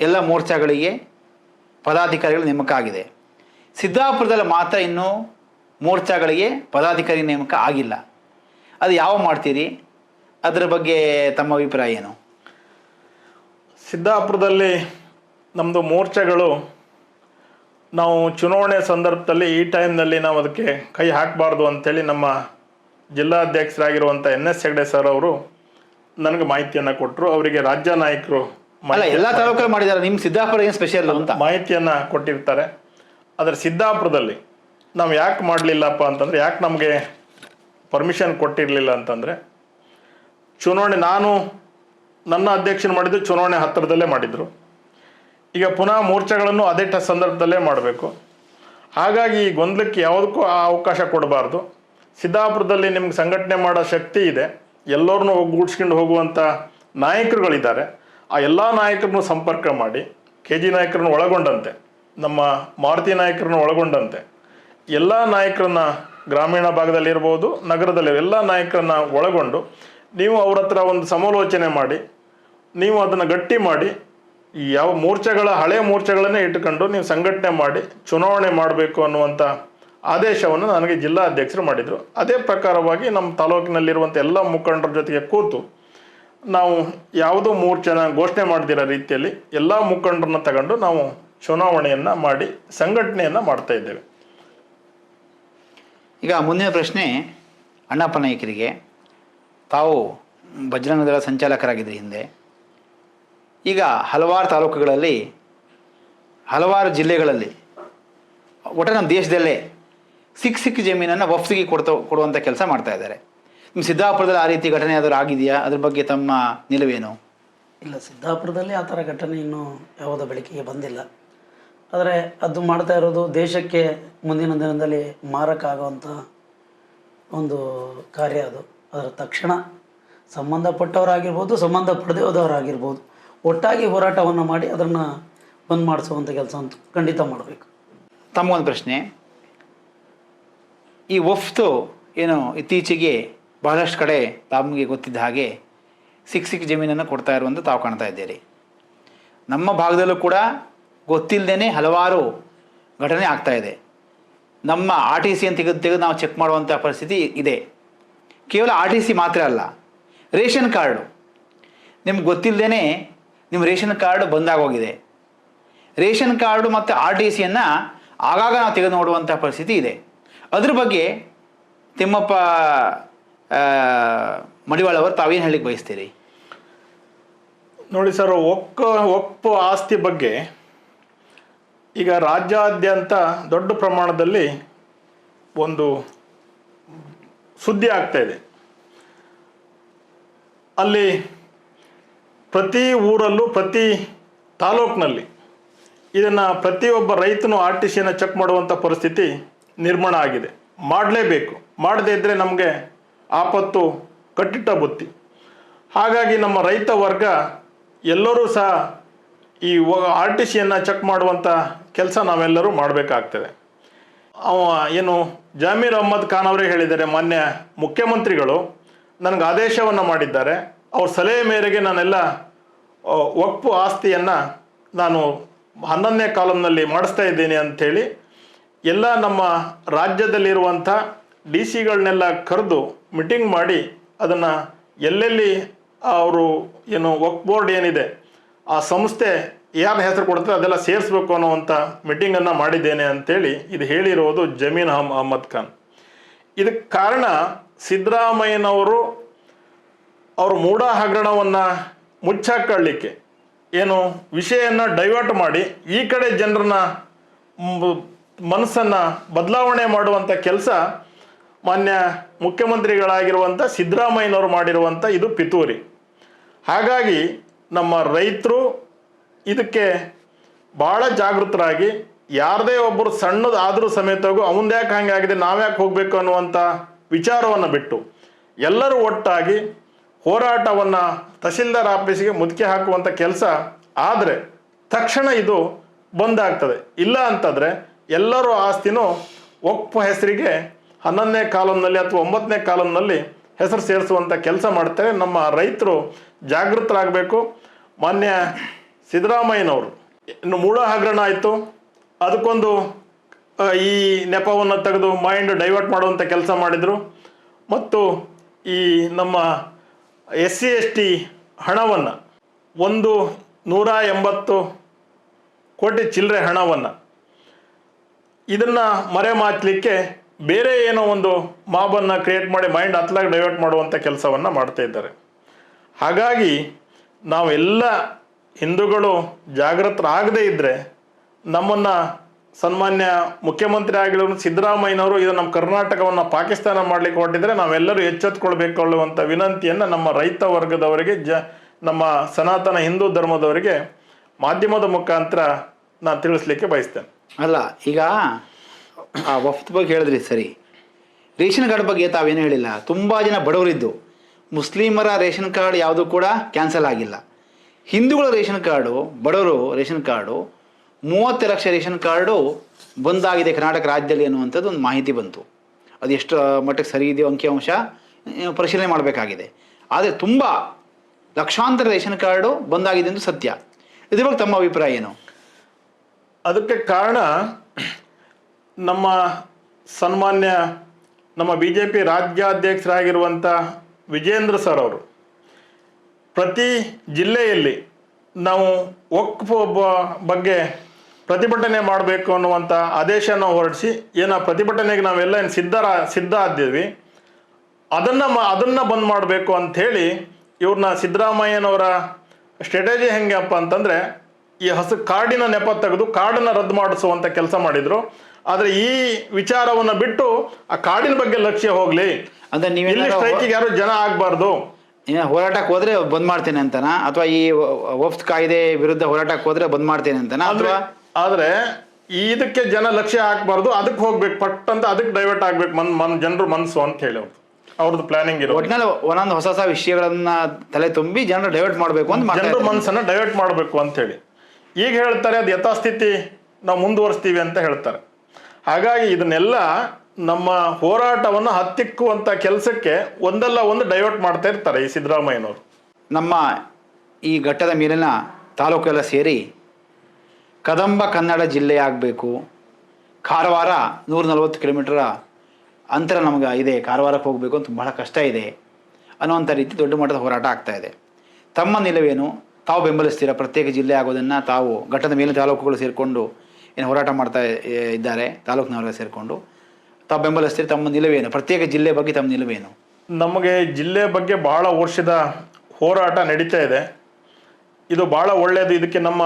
ಎಲ್ಲ ಮೋರ್ಚಾಗಳಿಗೆ ಪದಾಧಿಕಾರಿಗಳು ನೇಮಕ ಆಗಿದೆ. ಸಿದ್ದಾಪುರದಲ್ಲಿ ಮಾತ್ರ ಇನ್ನೂ ಮೋರ್ಚಾಗಳಿಗೆ ಪದಾಧಿಕಾರಿ ನೇಮಕ ಆಗಿಲ್ಲ. ಅದು ಯಾವ ಮಾಡ್ತೀರಿ? ಅದರ ಬಗ್ಗೆ ತಮ್ಮ ಅಭಿಪ್ರಾಯ ಏನು? ಸಿದ್ದಾಪುರದಲ್ಲಿ ನಮ್ಮದು ಮೋರ್ಚಾಗಳು ನಾವು ಚುನಾವಣೆ ಸಂದರ್ಭದಲ್ಲಿ ಈ ಟೈಮ್ನಲ್ಲಿ ನಾವು ಅದಕ್ಕೆ ಕೈ ಹಾಕಬಾರ್ದು ಅಂಥೇಳಿ ನಮ್ಮ ಜಿಲ್ಲಾಧ್ಯಕ್ಷರಾಗಿರುವಂಥ ಎನ್ ಎಸ್ ಹೆಗ್ಡೆ ಸರ್ ಅವರು ನನಗೆ ಮಾಹಿತಿಯನ್ನು ಕೊಟ್ಟರು. ಅವರಿಗೆ ರಾಜ್ಯ ನಾಯಕರು ಎಲ್ಲ ತಾಲೂಕಲ್ಲಿ ಮಾಡಿದ್ದಾರೆ. ನಿಮ್ಮ ಸಿದ್ದಾಪುರ ಏನು ಸ್ಪೆಷಲ್ ಅಂತ? ಮಾಹಿತಿಯನ್ನು ಕೊಟ್ಟಿರ್ತಾರೆ. ಆದರೆ ಸಿದ್ದಾಪುರದಲ್ಲಿ ನಾವು ಯಾಕೆ ಮಾಡಲಿಲ್ಲಪ್ಪ ಅಂತಂದರೆ ಯಾಕೆ ನಮಗೆ ಪರ್ಮಿಷನ್ ಕೊಟ್ಟಿರಲಿಲ್ಲ ಅಂತಂದರೆ ಚುನಾವಣೆ ನಾನು ನನ್ನ ಅಧ್ಯಕ್ಷನ ಮಾಡಿದ್ದು ಚುನಾವಣೆ ಹತ್ತಿರದಲ್ಲೇ ಮಾಡಿದರು. ಈಗ ಪುನಃ ಮೋರ್ಚಾಗಳನ್ನು ಅದೇ ಟ ಸಂದರ್ಭದಲ್ಲೇ ಮಾಡಬೇಕು. ಹಾಗಾಗಿ ಈ ಗೊಂದಲಕ್ಕೆ ಯಾವುದಕ್ಕೂ ಆ ಅವಕಾಶ ಕೊಡಬಾರ್ದು. ಸಿದ್ದಾಪುರದಲ್ಲಿ ನಿಮ್ಗೆ ಸಂಘಟನೆ ಮಾಡೋ ಶಕ್ತಿ ಇದೆ. ಎಲ್ಲರನ್ನೂ ಒಗ್ಗೂಡ್ಸ್ಕೊಂಡು ಹೋಗುವಂಥ ನಾಯಕರುಗಳಿದ್ದಾರೆ. ಆ ಎಲ್ಲ ನಾಯಕರನ್ನು ಸಂಪರ್ಕ ಮಾಡಿ, ಕೆ ಜಿ ನಾಯಕರನ್ನು ಒಳಗೊಂಡಂತೆ, ನಮ್ಮ ಮಾರುತಿ ನಾಯಕರನ್ನು ಒಳಗೊಂಡಂತೆ ಎಲ್ಲ ನಾಯಕರನ್ನ ಗ್ರಾಮೀಣ ಭಾಗದಲ್ಲಿರ್ಬೋದು, ನಗರದಲ್ಲಿ ಎಲ್ಲ ನಾಯಕರನ್ನ ಒಳಗೊಂಡು ನೀವು ಅವ್ರ ಹತ್ರ ಒಂದು ಸಮಾಲೋಚನೆ ಮಾಡಿ, ನೀವು ಅದನ್ನು ಗಟ್ಟಿ ಮಾಡಿ ಯಾವ ಮೂರ್ಛೆಗಳ ಹಳೆ ಮೂರ್ಛೆಗಳನ್ನೇ ಇಟ್ಟುಕೊಂಡು ನೀವು ಸಂಘಟನೆ ಮಾಡಿ, ಚುನಾವಣೆ ಮಾಡಬೇಕು ಅನ್ನುವಂಥ ಆದೇಶವನ್ನು ನನಗೆ ಜಿಲ್ಲಾ ಅಧ್ಯಕ್ಷರು ಮಾಡಿದರು. ಅದೇ ಪ್ರಕಾರವಾಗಿ ನಮ್ಮ ತಾಲೂಕಿನಲ್ಲಿರುವಂಥ ಎಲ್ಲ ಮುಖಂಡರ ಜೊತೆಗೆ ಕೂತು ನಾವು ಯಾವುದೋ ಮೂರ್ಛೆನ ಘೋಷಣೆ ಮಾಡದಿರೋ ರೀತಿಯಲ್ಲಿ ಎಲ್ಲ ಮುಖಂಡರನ್ನ ತಗೊಂಡು ನಾವು ಚುನಾವಣೆಯನ್ನು ಮಾಡಿ, ಸಂಘಟನೆಯನ್ನು ಮಾಡ್ತಾ ಇದ್ದೇವೆ. ಈಗ ಮುಂದಿನ ಪ್ರಶ್ನೆ ಅಣ್ಣಪ್ಪ ನಾಯಕರಿಗೆ ತಾವು ಬಜರಂಗ ದಳ ಸಂಚಾಲಕರಾಗಿದ್ದರು ಹಿಂದೆ. ಈಗ ಹಲವಾರು ತಾಲೂಕುಗಳಲ್ಲಿ, ಹಲವಾರು ಜಿಲ್ಲೆಗಳಲ್ಲಿ, ಒಟ್ಟು ನಮ್ಮ ದೇಶದಲ್ಲೇ ಸಿಕ್ಕ ಸಿಕ್ಕ ಜಮೀನನ್ನು ವಫ್ಸಿಗೆ ಕೊಡ್ತಾ ಕೊಡುವಂಥ ಕೆಲಸ ಮಾಡ್ತಾ ಇದ್ದಾರೆ. ನಿಮ್ಮ ಸಿದ್ದಾಪುರದಲ್ಲಿ ಆ ರೀತಿ ಘಟನೆ ಯಾವ್ದಾದ್ರು ಆಗಿದೆಯಾ? ಅದ್ರ ಬಗ್ಗೆ ತಮ್ಮ ನಿಲುವೇನು? ಇಲ್ಲ, ಸಿದ್ದಾಪುರದಲ್ಲಿ ಆ ಥರ ಘಟನೆ ಇನ್ನೂ ಯಾವುದೋ ಬೆಳಕಿಗೆ ಬಂದಿಲ್ಲ. ಆದರೆ ಅದು ಮಾಡ್ತಾ ಇರೋದು ದೇಶಕ್ಕೆ ಮುಂದಿನ ದಿನದಲ್ಲಿ ಮಾರಕ ಆಗುವಂಥ ಒಂದು ಕಾರ್ಯ ಅದು. ಅದರ ತಕ್ಷಣ ಸಂಬಂಧಪಟ್ಟವರಾಗಿರ್ಬೋದು ಸಂಬಂಧಪಡದೇ ಹೋದವರಾಗಿರ್ಬೋದು ಒಟ್ಟಾಗಿ ಹೋರಾಟವನ್ನು ಮಾಡಿ ಅದನ್ನು ಬಂದ್ ಮಾಡಿಸುವಂಥ ಕೆಲಸ ಅಂತೂ ಖಂಡಿತ ಮಾಡಬೇಕು. ತಮಗೊಂದು ಪ್ರಶ್ನೆ. ಈ ಒಫ್ತು ಏನು ಇತ್ತೀಚೆಗೆ ಬಹಳಷ್ಟು ಕಡೆ ತಮಗೆ ಗೊತ್ತಿದ್ದ ಹಾಗೆ ಸಿಕ್ ಸಿಕ್ ಜಮೀನನ್ನು ಕೊಡ್ತಾ ಇರುವಂಥ ತಾವು ಕಾಣ್ತಾ ಇದ್ದೀರಿ. ನಮ್ಮ ಭಾಗದಲ್ಲೂ ಕೂಡ ಗೊತ್ತಿಲ್ಲದೇ ಹಲವಾರು ಘಟನೆ ಆಗ್ತಾ ಇದೆ. ನಮ್ಮ ಆರ್ ಟಿ ಸಿ ಅಂತ ತೆಗೆದು ತೆಗೆದು ನಾವು ಚೆಕ್ ಮಾಡುವಂಥ ಪರಿಸ್ಥಿತಿ ಇದೆ. ಕೇವಲ ಆರ್ ಟಿ ಸಿ ಮಾತ್ರ ಅಲ್ಲ, ರೇಷನ್ ಕಾರ್ಡು. ನಿಮ್ಗೆ ಗೊತ್ತಿಲ್ಲದೇ ನಿಮ್ಮ ರೇಷನ್ ಕಾರ್ಡ್ ಬಂದಾಗೋಗಿದೆ. ರೇಷನ್ ಕಾರ್ಡು ಮತ್ತು ಆರ್ ಟಿ ಸಿಯನ್ನು ಆಗಾಗ ನಾವು ತೆಗೆದು ನೋಡುವಂಥ ಪರಿಸ್ಥಿತಿ ಇದೆ. ಅದ್ರ ಬಗ್ಗೆ ತಿಮ್ಮಪ್ಪ ಮಡಿವಾಳ ಅವರು ತಾವೇನು ಹೇಳಿಕ್ಕೆ ಬಯಸ್ತೀರಿ? ನೋಡಿ ಸರ್, ಒಕ್ಕ, ಒಪ್ಪು ಆಸ್ತಿ ಬಗ್ಗೆ ಈಗ ರಾಜ್ಯಾದ್ಯಂತ ದೊಡ್ಡ ಪ್ರಮಾಣದಲ್ಲಿ ಒಂದು ಸುದ್ದಿ ಆಗ್ತಾ ಇದೆ. ಅಲ್ಲಿ ಪ್ರತಿ ಊರಲ್ಲೂ, ಪ್ರತಿ ತಾಲೂಕಿನಲ್ಲಿ ಇದನ್ನು ಪ್ರತಿಯೊಬ್ಬ ರೈತನು ಆರ್ ಟಿ ಸಿಯನ್ನು ಚೆಕ್ ಮಾಡುವಂಥ ಪರಿಸ್ಥಿತಿ ನಿರ್ಮಾಣ ಆಗಿದೆ. ಮಾಡಲೇಬೇಕು. ಮಾಡದೇ ಇದ್ದರೆ ನಮಗೆ ಆಪತ್ತು, ಕಟ್ಟಿಟ್ಟ ಬುತ್ತಿ. ಹಾಗಾಗಿ ನಮ್ಮ ರೈತ ವರ್ಗ ಎಲ್ಲರೂ ಸಹ ಈ ಆರ್ ಟಿ ಸಿಯನ್ನು ಚೆಕ್ ಮಾಡುವಂಥ ಕೆಲಸ ನಾವೆಲ್ಲರೂ ಮಾಡಬೇಕಾಗ್ತದೆ. ಅವ ಏನು ಜಾಮೀರ್ ಅಹ್ಮದ್ ಖಾನ್ ಅವರೇ ಹೇಳಿದ್ದಾರೆ, ಮಾನ್ಯ ಮುಖ್ಯಮಂತ್ರಿಗಳು, ನನಗೆ ಆದೇಶವನ್ನು ಮಾಡಿದ್ದಾರೆ. ಅವ್ರ ಸಲಹೆ ಮೇರೆಗೆ ನಾನೆಲ್ಲ ಒಪ್ಪು ಆಸ್ತಿಯನ್ನು ನಾನು ಹನ್ನೊಂದನೇ ಕಾಲಂನಲ್ಲಿ ಮಾಡಿಸ್ತಾ ಇದ್ದೀನಿ ಅಂಥೇಳಿ ಎಲ್ಲ ನಮ್ಮ ರಾಜ್ಯದಲ್ಲಿರುವಂಥ ಡಿ ಸಿಗಳನ್ನೆಲ್ಲ ಕರೆದು ಮೀಟಿಂಗ್ ಮಾಡಿ ಅದನ್ನು ಎಲ್ಲೆಲ್ಲಿ ಅವರು ಏನು ವಕ್ ಬೋರ್ಡ್ ಏನಿದೆ ಆ ಸಂಸ್ಥೆ ಯಾರ ಹೆಸರು ಕೊಡುತ್ತೆ ಅದೆಲ್ಲ ಸೇರಿಸ್ಬೇಕು ಅನ್ನುವಂಥ ಮೀಟಿಂಗನ್ನು ಮಾಡಿದ್ದೇನೆ ಅಂತೇಳಿ ಇದು ಹೇಳಿರೋದು ಜಮೀನ್ ಅಹಮ್ ಅಹಮದ್ ಖಾನ್. ಇದಕ್ಕೆ ಕಾರಣ ಸಿದ್ದರಾಮಯ್ಯನವರು ಅವರು ಮೂಢ ಹಗರಣವನ್ನು ಮುಚ್ಚಾಕೊಳ್ಳಿಕ್ಕೆ ಏನು ವಿಷಯನ ಡೈವರ್ಟ್ ಮಾಡಿ ಈ ಕಡೆ ಜನರನ್ನ ಮನಸ್ಸನ್ನು ಬದಲಾವಣೆ ಮಾಡುವಂಥ ಕೆಲಸ ಮಾನ್ಯ ಮುಖ್ಯಮಂತ್ರಿಗಳಾಗಿರುವಂಥ ಸಿದ್ದರಾಮಯ್ಯನವರು ಮಾಡಿರುವಂಥ ಇದು ಪಿತೂರಿ. ಹಾಗಾಗಿ ನಮ್ಮ ರೈತರು ಇದಕ್ಕೆ ಭಾಳ ಜಾಗೃತರಾಗಿ ಯಾರದೇ ಒಬ್ಬರು ಸಣ್ಣದಾದರೂ ಸಮೇತಗೂ ಅವಂದ್ಯಾಕೆ ಹಂಗಾಗಿದೆ ನಾವ್ಯಾಕೆ ಹೋಗಬೇಕು ಅನ್ನುವಂಥ ವಿಚಾರವನ್ನು ಬಿಟ್ಟು ಎಲ್ಲರೂ ಒಟ್ಟಾಗಿ ಹೋರಾಟವನ್ನು ತಹಸೀಲ್ದಾರ್ ಆಫೀಸಿಗೆ ಮುದುಕಿ ಹಾಕುವಂಥ ಕೆಲಸ ಆದರೆ ತಕ್ಷಣ ಇದು ಬಂದಾಗ್ತದೆ. ಇಲ್ಲ ಅಂತಂದರೆ ಎಲ್ಲರೂ ಆಸ್ತಿನೂ ಒಪ್ಪ ಹೆಸರಿಗೆ ಹನ್ನೊಂದನೇ ಕಾಲಂನಲ್ಲಿ ಅಥವಾ ಒಂಬತ್ತನೇ ಕಾಲಂನಲ್ಲಿ ಹೆಸರು ಸೇರಿಸುವಂಥ ಕೆಲಸ ಮಾಡ್ತಾರೆ. ನಮ್ಮ ರೈತರು ಜಾಗೃತರಾಗಬೇಕು. ಮಾನ್ಯ ಸಿದ್ದರಾಮಯ್ಯನವರು. ಇನ್ನು ಮೂಳ ಹಗರಣ ಆಯಿತು. ಅದಕ್ಕೊಂದು ಈ ನೆಪವನ್ನು ತೆಗೆದು ಮೈಂಡ್ ಡೈವರ್ಟ್ ಮಾಡುವಂಥ ಕೆಲಸ ಮಾಡಿದರು. ಮತ್ತು ಈ ನಮ್ಮ ಎಸ್ ಸಿ ಎಸ್ ಟಿ ಹಣವನ್ನು, ಒಂದು ನೂರ ಎಂಬತ್ತು ಕೋಟಿ ಚಿಲ್ಲರೆ ಹಣವನ್ನು, ಇದನ್ನು ಮರೆಮಾಚಲಿಕ್ಕೆ ಬೇರೆ ಏನೋ ಒಂದು ಮಾಬನ್ನು ಕ್ರಿಯೇಟ್ ಮಾಡಿ ಮೈಂಡ್ ಹತ್ತಲಾಗಿ ಡೈವರ್ಟ್ ಮಾಡುವಂಥ ಕೆಲಸವನ್ನು ಮಾಡ್ತಾ ಇದ್ದಾರೆ. ಹಾಗಾಗಿ ನಾವೆಲ್ಲ ಹಿಂದೂಗಳು ಜಾಗೃತರಾಗದೇ ಇದ್ದರೆ ನಮ್ಮನ್ನು ಸನ್ಮಾನ್ಯ ಮುಖ್ಯಮಂತ್ರಿ ಆಗಿರೋ ಸಿದ್ದರಾಮಯ್ಯನವರು ಇದು ನಮ್ಮ ಕರ್ನಾಟಕವನ್ನು ಪಾಕಿಸ್ತಾನ ಮಾಡಲಿಕ್ಕೆ ಹೊರಟಿದ್ರೆ ನಾವೆಲ್ಲರೂ ಎಚ್ಚೆತ್ತುಕೊಳ್ಬೇಕು ಅನ್ನುವಂಥ ವಿನಂತಿಯನ್ನು ನಮ್ಮ ರೈತ ವರ್ಗದವರಿಗೆ, ಜ, ನಮ್ಮ ಸನಾತನ ಹಿಂದೂ ಧರ್ಮದವರಿಗೆ ಮಾಧ್ಯಮದ ಮುಖಾಂತರ ನಾನು ತಿಳಿಸ್ಲಿಕ್ಕೆ ಬಯಸ್ತೇನೆ. ಅಲ್ಲ, ಈಗ ಆ ವಫ್ತ್ ಬಗ್ಗೆ ಹೇಳಿದ್ರಿ ಸರಿ. ರೇಷನ್ ಕಾರ್ಡ್ ಬಗ್ಗೆ ತಾವೇನು ಹೇಳಿಲ್ಲ. ತುಂಬ ಜನ ಬಡವರಿದ್ದು. ಮುಸ್ಲಿಮರ ರೇಷನ್ ಕಾರ್ಡ್ ಯಾವುದು ಕೂಡ ಕ್ಯಾನ್ಸಲ್ ಆಗಿಲ್ಲ. ಹಿಂದೂಗಳ ರೇಷನ್ ಕಾರ್ಡು, ಬಡವರು ರೇಷನ್ ಕಾರ್ಡು, ಮೂವತ್ತು ಲಕ್ಷ ರೇಷನ್ ಕಾರ್ಡು ಬಂದಾಗಿದೆ ಕರ್ನಾಟಕ ರಾಜ್ಯದಲ್ಲಿ ಅನ್ನುವಂಥದ್ದು ಒಂದು ಮಾಹಿತಿ ಬಂತು. ಅದು ಎಷ್ಟು ಮಟ್ಟಕ್ಕೆ ಸರಿ ಇದೆಯೋ ಅಂಕಿಅಂಶ ಪರಿಶೀಲನೆ ಮಾಡಬೇಕಾಗಿದೆ. ಆದರೆ ತುಂಬ ಲಕ್ಷಾಂತರ ರೇಷನ್ ಕಾರ್ಡು ಬಂದಾಗಿದೆ ಎಂದು ಸತ್ಯ. ಇದ್ರ ಬಗ್ಗೆ ತಮ್ಮ ಅಭಿಪ್ರಾಯ ಏನು? ಅದಕ್ಕೆ ಕಾರಣ ನಮ್ಮ ಸನ್ಮಾನ್ಯ ನಮ್ಮ ಬಿ ಜೆ ಪಿ ರಾಜ್ಯಾಧ್ಯಕ್ಷರಾಗಿರುವಂಥ ವಿಜೇಂದ್ರ ಸರ್ ಅವರು. ಪ್ರತಿ ಜಿಲ್ಲೆಯಲ್ಲಿ ನಾವು ಒಕ್ಫ್ ಬಗ್ಗೆ ಪ್ರತಿಭಟನೆ ಮಾಡಬೇಕು ಅನ್ನುವಂಥ ಆದೇಶನ ಹೊರಡಿಸಿ, ಏನೋ ಪ್ರತಿಭಟನೆಗೆ ನಾವೆಲ್ಲ ಏನು ಸಿದ್ಧರ, ಸಿದ್ಧ ಆದ್ದೀವಿ. ಅದನ್ನು ಮ, ಅದನ್ನು ಬಂದ್ ಮಾಡಬೇಕು ಅಂಥೇಳಿ ಇವ್ರನ್ನ ಸಿದ್ದರಾಮಯ್ಯನವರ ಸ್ಟ್ರಾಟಜಿ ಹೆಂಗಪ್ಪ ಅಂತಂದರೆ, ಈ ಹಸು ಕಾರ್ಡಿನ ನೆಪ ತೆಗೆದು ಕಾರ್ಡನ್ನು ರದ್ದು ಮಾಡಿಸುವಂಥ ಕೆಲಸ ಮಾಡಿದರು. ಆದರೆ ಈ ವಿಚಾರವನ್ನು ಬಿಟ್ಟು ಆ ಕಾರ್ಡಿನ ಬಗ್ಗೆ ಲಕ್ಷ್ಯ ಹೋಗಲಿ. ಅಂದ್ರೆ ನೀವೆಲ್ಲ ಸ್ಟ್ರೈಕಿಗೆ ಯಾರು ಜನ ಆಗಬಾರ್ದು. ಹೋರಾಟಕ್ಕೆ ಹೋದ್ರೆ ಬಂದ್ ಮಾಡ್ತೇನೆ ಅಂತಾನ? ಅಥವಾ ಈ ವಫ್ತ್ ಕಾಯ್ದೆ ವಿರುದ್ಧ ಹೋರಾಟಕ್ಕೆ ಹೋದ್ರೆ ಬಂದ್ ಮಾಡ್ತೇನೆ ಅಂತಾನ? ಅಥವಾ ಆದ್ರೆ ಇದಕ್ಕೆ ಜನ ಲಕ್ಷ್ಯ ಹಾಕ್ಬಾರ್ದು ಅದಕ್ಕೆ ಹೋಗ್ಬೇಕು ಪಟ್ ಅಂತ ಅದಕ್ಕೆ ಡೈವರ್ಟ್ ಆಗ್ಬೇಕು ಮನ್ ಮನ್ ಜನರು ಮನಸ್ಸು ಅಂತ ಹೇಳಿ ಅವ್ರದ್ದು ಪ್ಲಾನಿಂಗ್ ಇರೋ ಒಟ್ಟಿನಲ್ಲಿ ಒಂದೊಂದು ಹೊಸ ಹೊಸ ವಿಷಯಗಳನ್ನ ತಲೆ ತುಂಬಿ ಜನರು ಡೈವರ್ಟ್ ಮಾಡಬೇಕು ಅಂತ ಜನರ. ಮನಸ್ಸನ್ನ ಡೈವರ್ಟ್ ಮಾಡಬೇಕು ಅಂತ ಹೇಳಿ. ಈಗ ಹೇಳ್ತಾರೆ ಅದು ಯಥಾಸ್ಥಿತಿ ನಾವು ಮುಂದುವರಿಸ್ತೀವಿ ಅಂತ ಹೇಳ್ತಾರೆ. ಹಾಗಾಗಿ ಇದನ್ನೆಲ್ಲ ನಮ್ಮ ಹೋರಾಟವನ್ನು ಹತ್ತಿಕ್ಕುವಂತ ಕೆಲಸಕ್ಕೆ ಒಂದಲ್ಲ ಒಂದು ಡೈವರ್ಟ್ ಮಾಡ್ತಾ ಇರ್ತಾರೆ ಈ ಸಿದ್ದರಾಮಯ್ಯನವರು. ನಮ್ಮ ಈ ಘಟ್ಟದ ಮೇಲಿನ ತಾಲೂಕೆಲ್ಲ ಸೇರಿ ಕದಂಬ ಕನ್ನಡ ಜಿಲ್ಲೆ ಆಗಬೇಕು. ಕಾರವಾರ ನೂರ ನಲವತ್ತು ಕಿಲೋಮೀಟರ್ ಅಂತರ ನಮಗೆ ಇದೆ. ಕಾರವಾರಕ್ಕೆ ಹೋಗಬೇಕು ಅಂತ ಬಹಳ ಕಷ್ಟ ಇದೆ ಅನ್ನುವಂಥ ರೀತಿ ದೊಡ್ಡ ಮಟ್ಟದ ಹೋರಾಟ ಆಗ್ತಾ ಇದೆ. ತಮ್ಮ ನಿಲುವೇನು? ತಾವು ಬೆಂಬಲಿಸ್ತೀರಾ? ಪ್ರತ್ಯೇಕ ಜಿಲ್ಲೆ ಆಗೋದನ್ನು ತಾವು ಘಟ್ಟದ ಮೇಲಿನ ತಾಲೂಕುಗಳು ಸೇರಿಕೊಂಡು ಏನು ಹೋರಾಟ ಮಾಡ್ತಾ ಇದ್ದಾರೆ, ತಾಲೂಕಿನವರೆಲ್ಲ ಸೇರಿಕೊಂಡು. ತಾವು ಬೆಂಬಲಿಸ್ತೀರಿ ತಮ್ಮ ನಿಲುವೇನು? ಪ್ರತ್ಯೇಕ ಜಿಲ್ಲೆ ಬಗ್ಗೆ ತಮ್ಮ ನಿಲುವೇನು? ನಮಗೆ ಜಿಲ್ಲೆ ಬಗ್ಗೆ ಬಹಳ ವರ್ಷದ ಹೋರಾಟ ನಡೀತಾ ಇದೆ. ಇದು ಬಹಳ ಒಳ್ಳೆಯದು. ಇದಕ್ಕೆ ನಮ್ಮ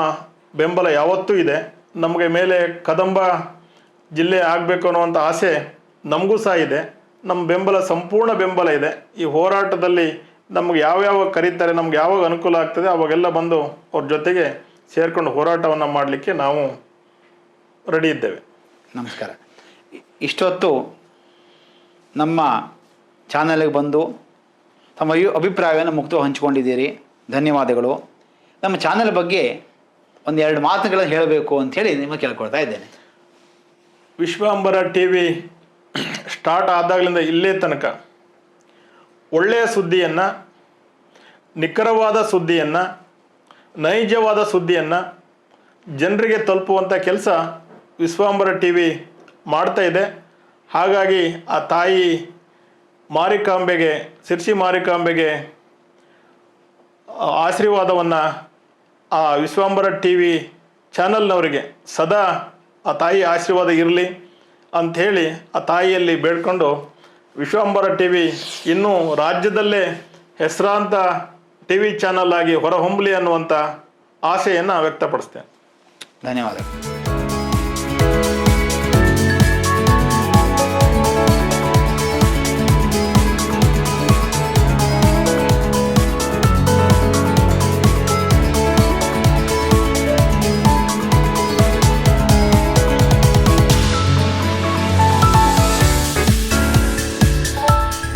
ಬೆಂಬಲ ಯಾವತ್ತೂ ಇದೆ. ನಮಗೆ ಮೇಲೆ ಕದಂಬ ಜಿಲ್ಲೆ ಆಗಬೇಕು ಅನ್ನುವಂಥ ಆಸೆ ನಮಗೂ ಸಹ ಇದೆ. ನಮ್ಮ ಬೆಂಬಲ ಸಂಪೂರ್ಣ ಬೆಂಬಲ ಇದೆ. ಈ ಹೋರಾಟದಲ್ಲಿ ನಮ್ಗೆ ಯಾವ್ಯಾವ ಕರೀತಾರೆ ನಮ್ಗೆ ಯಾವಾಗ ಅನುಕೂಲ ಆಗ್ತದೆ ಅವಾಗೆಲ್ಲ ಬಂದು ಅವ್ರ ಜೊತೆಗೆ ಸೇರ್ಕೊಂಡು ಹೋರಾಟವನ್ನು ಮಾಡಲಿಕ್ಕೆ ನಾವು ರೆಡಿ ಇದ್ದೇವೆ. ನಮಸ್ಕಾರ. ಇಷ್ಟೊತ್ತು ನಮ್ಮ ಚಾನಲ್ಗೆ ಬಂದು ತಮ್ಮ ಅಭಿ- ಅಭಿಪ್ರಾಯವನ್ನು ಮುಕ್ತವಾಗಿ ಹಂಚಿಕೊಂಡಿದ್ದೀರಿ. ಧನ್ಯವಾದಗಳು. ನಮ್ಮ ಚಾನಲ್ ಬಗ್ಗೆ ಒಂದೆರಡು ಮಾತುಗಳನ್ನು ಹೇಳಬೇಕು ಅಂಥೇಳಿ ನಿಮಗೆ ಕೇಳ್ಕೊಳ್ತಾ ಇದ್ದೇನೆ. ವಿಶ್ವಾಂಬರ ಟಿ ವಿ ಸ್ಟಾರ್ಟ್ ಆದಾಗಲಿಂದ ಇಲ್ಲೇ ತನಕ ಒಳ್ಳೆಯ ಸುದ್ದಿಯನ್ನು, ನಿಖರವಾದ ಸುದ್ದಿಯನ್ನು, ನೈಜವಾದ ಸುದ್ದಿಯನ್ನು ಜನರಿಗೆ ತಲುಪುವಂಥ ಕೆಲಸ ವಿಶ್ವಾಂಬರ ಟಿ ವಿ ಮಾಡ್ತಾ ಇದೆ. ಹಾಗಾಗಿ ಆ ತಾಯಿ ಮಾರಿಕಾಂಬೆಗೆ ಶಿರ್ಸಿ ಮಾರಿಕಾಂಬೆಗೆ ಆಶೀರ್ವಾದವನ್ನು ಆ ವಿಶ್ವಾಂಬರ ಟಿ ವಿ ಚಾನಲ್ನವರಿಗೆ ಸದಾ ಆ ತಾಯಿ ಆಶೀರ್ವಾದ ಇರಲಿ ಅಂಥೇಳಿ ಆ ತಾಯಿಯಲ್ಲಿ ಬೇಡ್ಕೊಂಡು ವಿಶ್ವಾಂಬರ ಟಿ ವಿ ಇನ್ನೂ ರಾಜ್ಯದಲ್ಲೇ ಹೆಸರಾಂತ ಟಿ ವಿ ಚಾನಲ್ ಆಗಿ ಹೊರಹೊಮ್ಮಲಿ ಅನ್ನುವಂಥ ಆಸೆಯನ್ನು ವ್ಯಕ್ತಪಡಿಸ್ತೇನೆ. ಧನ್ಯವಾದಗಳು.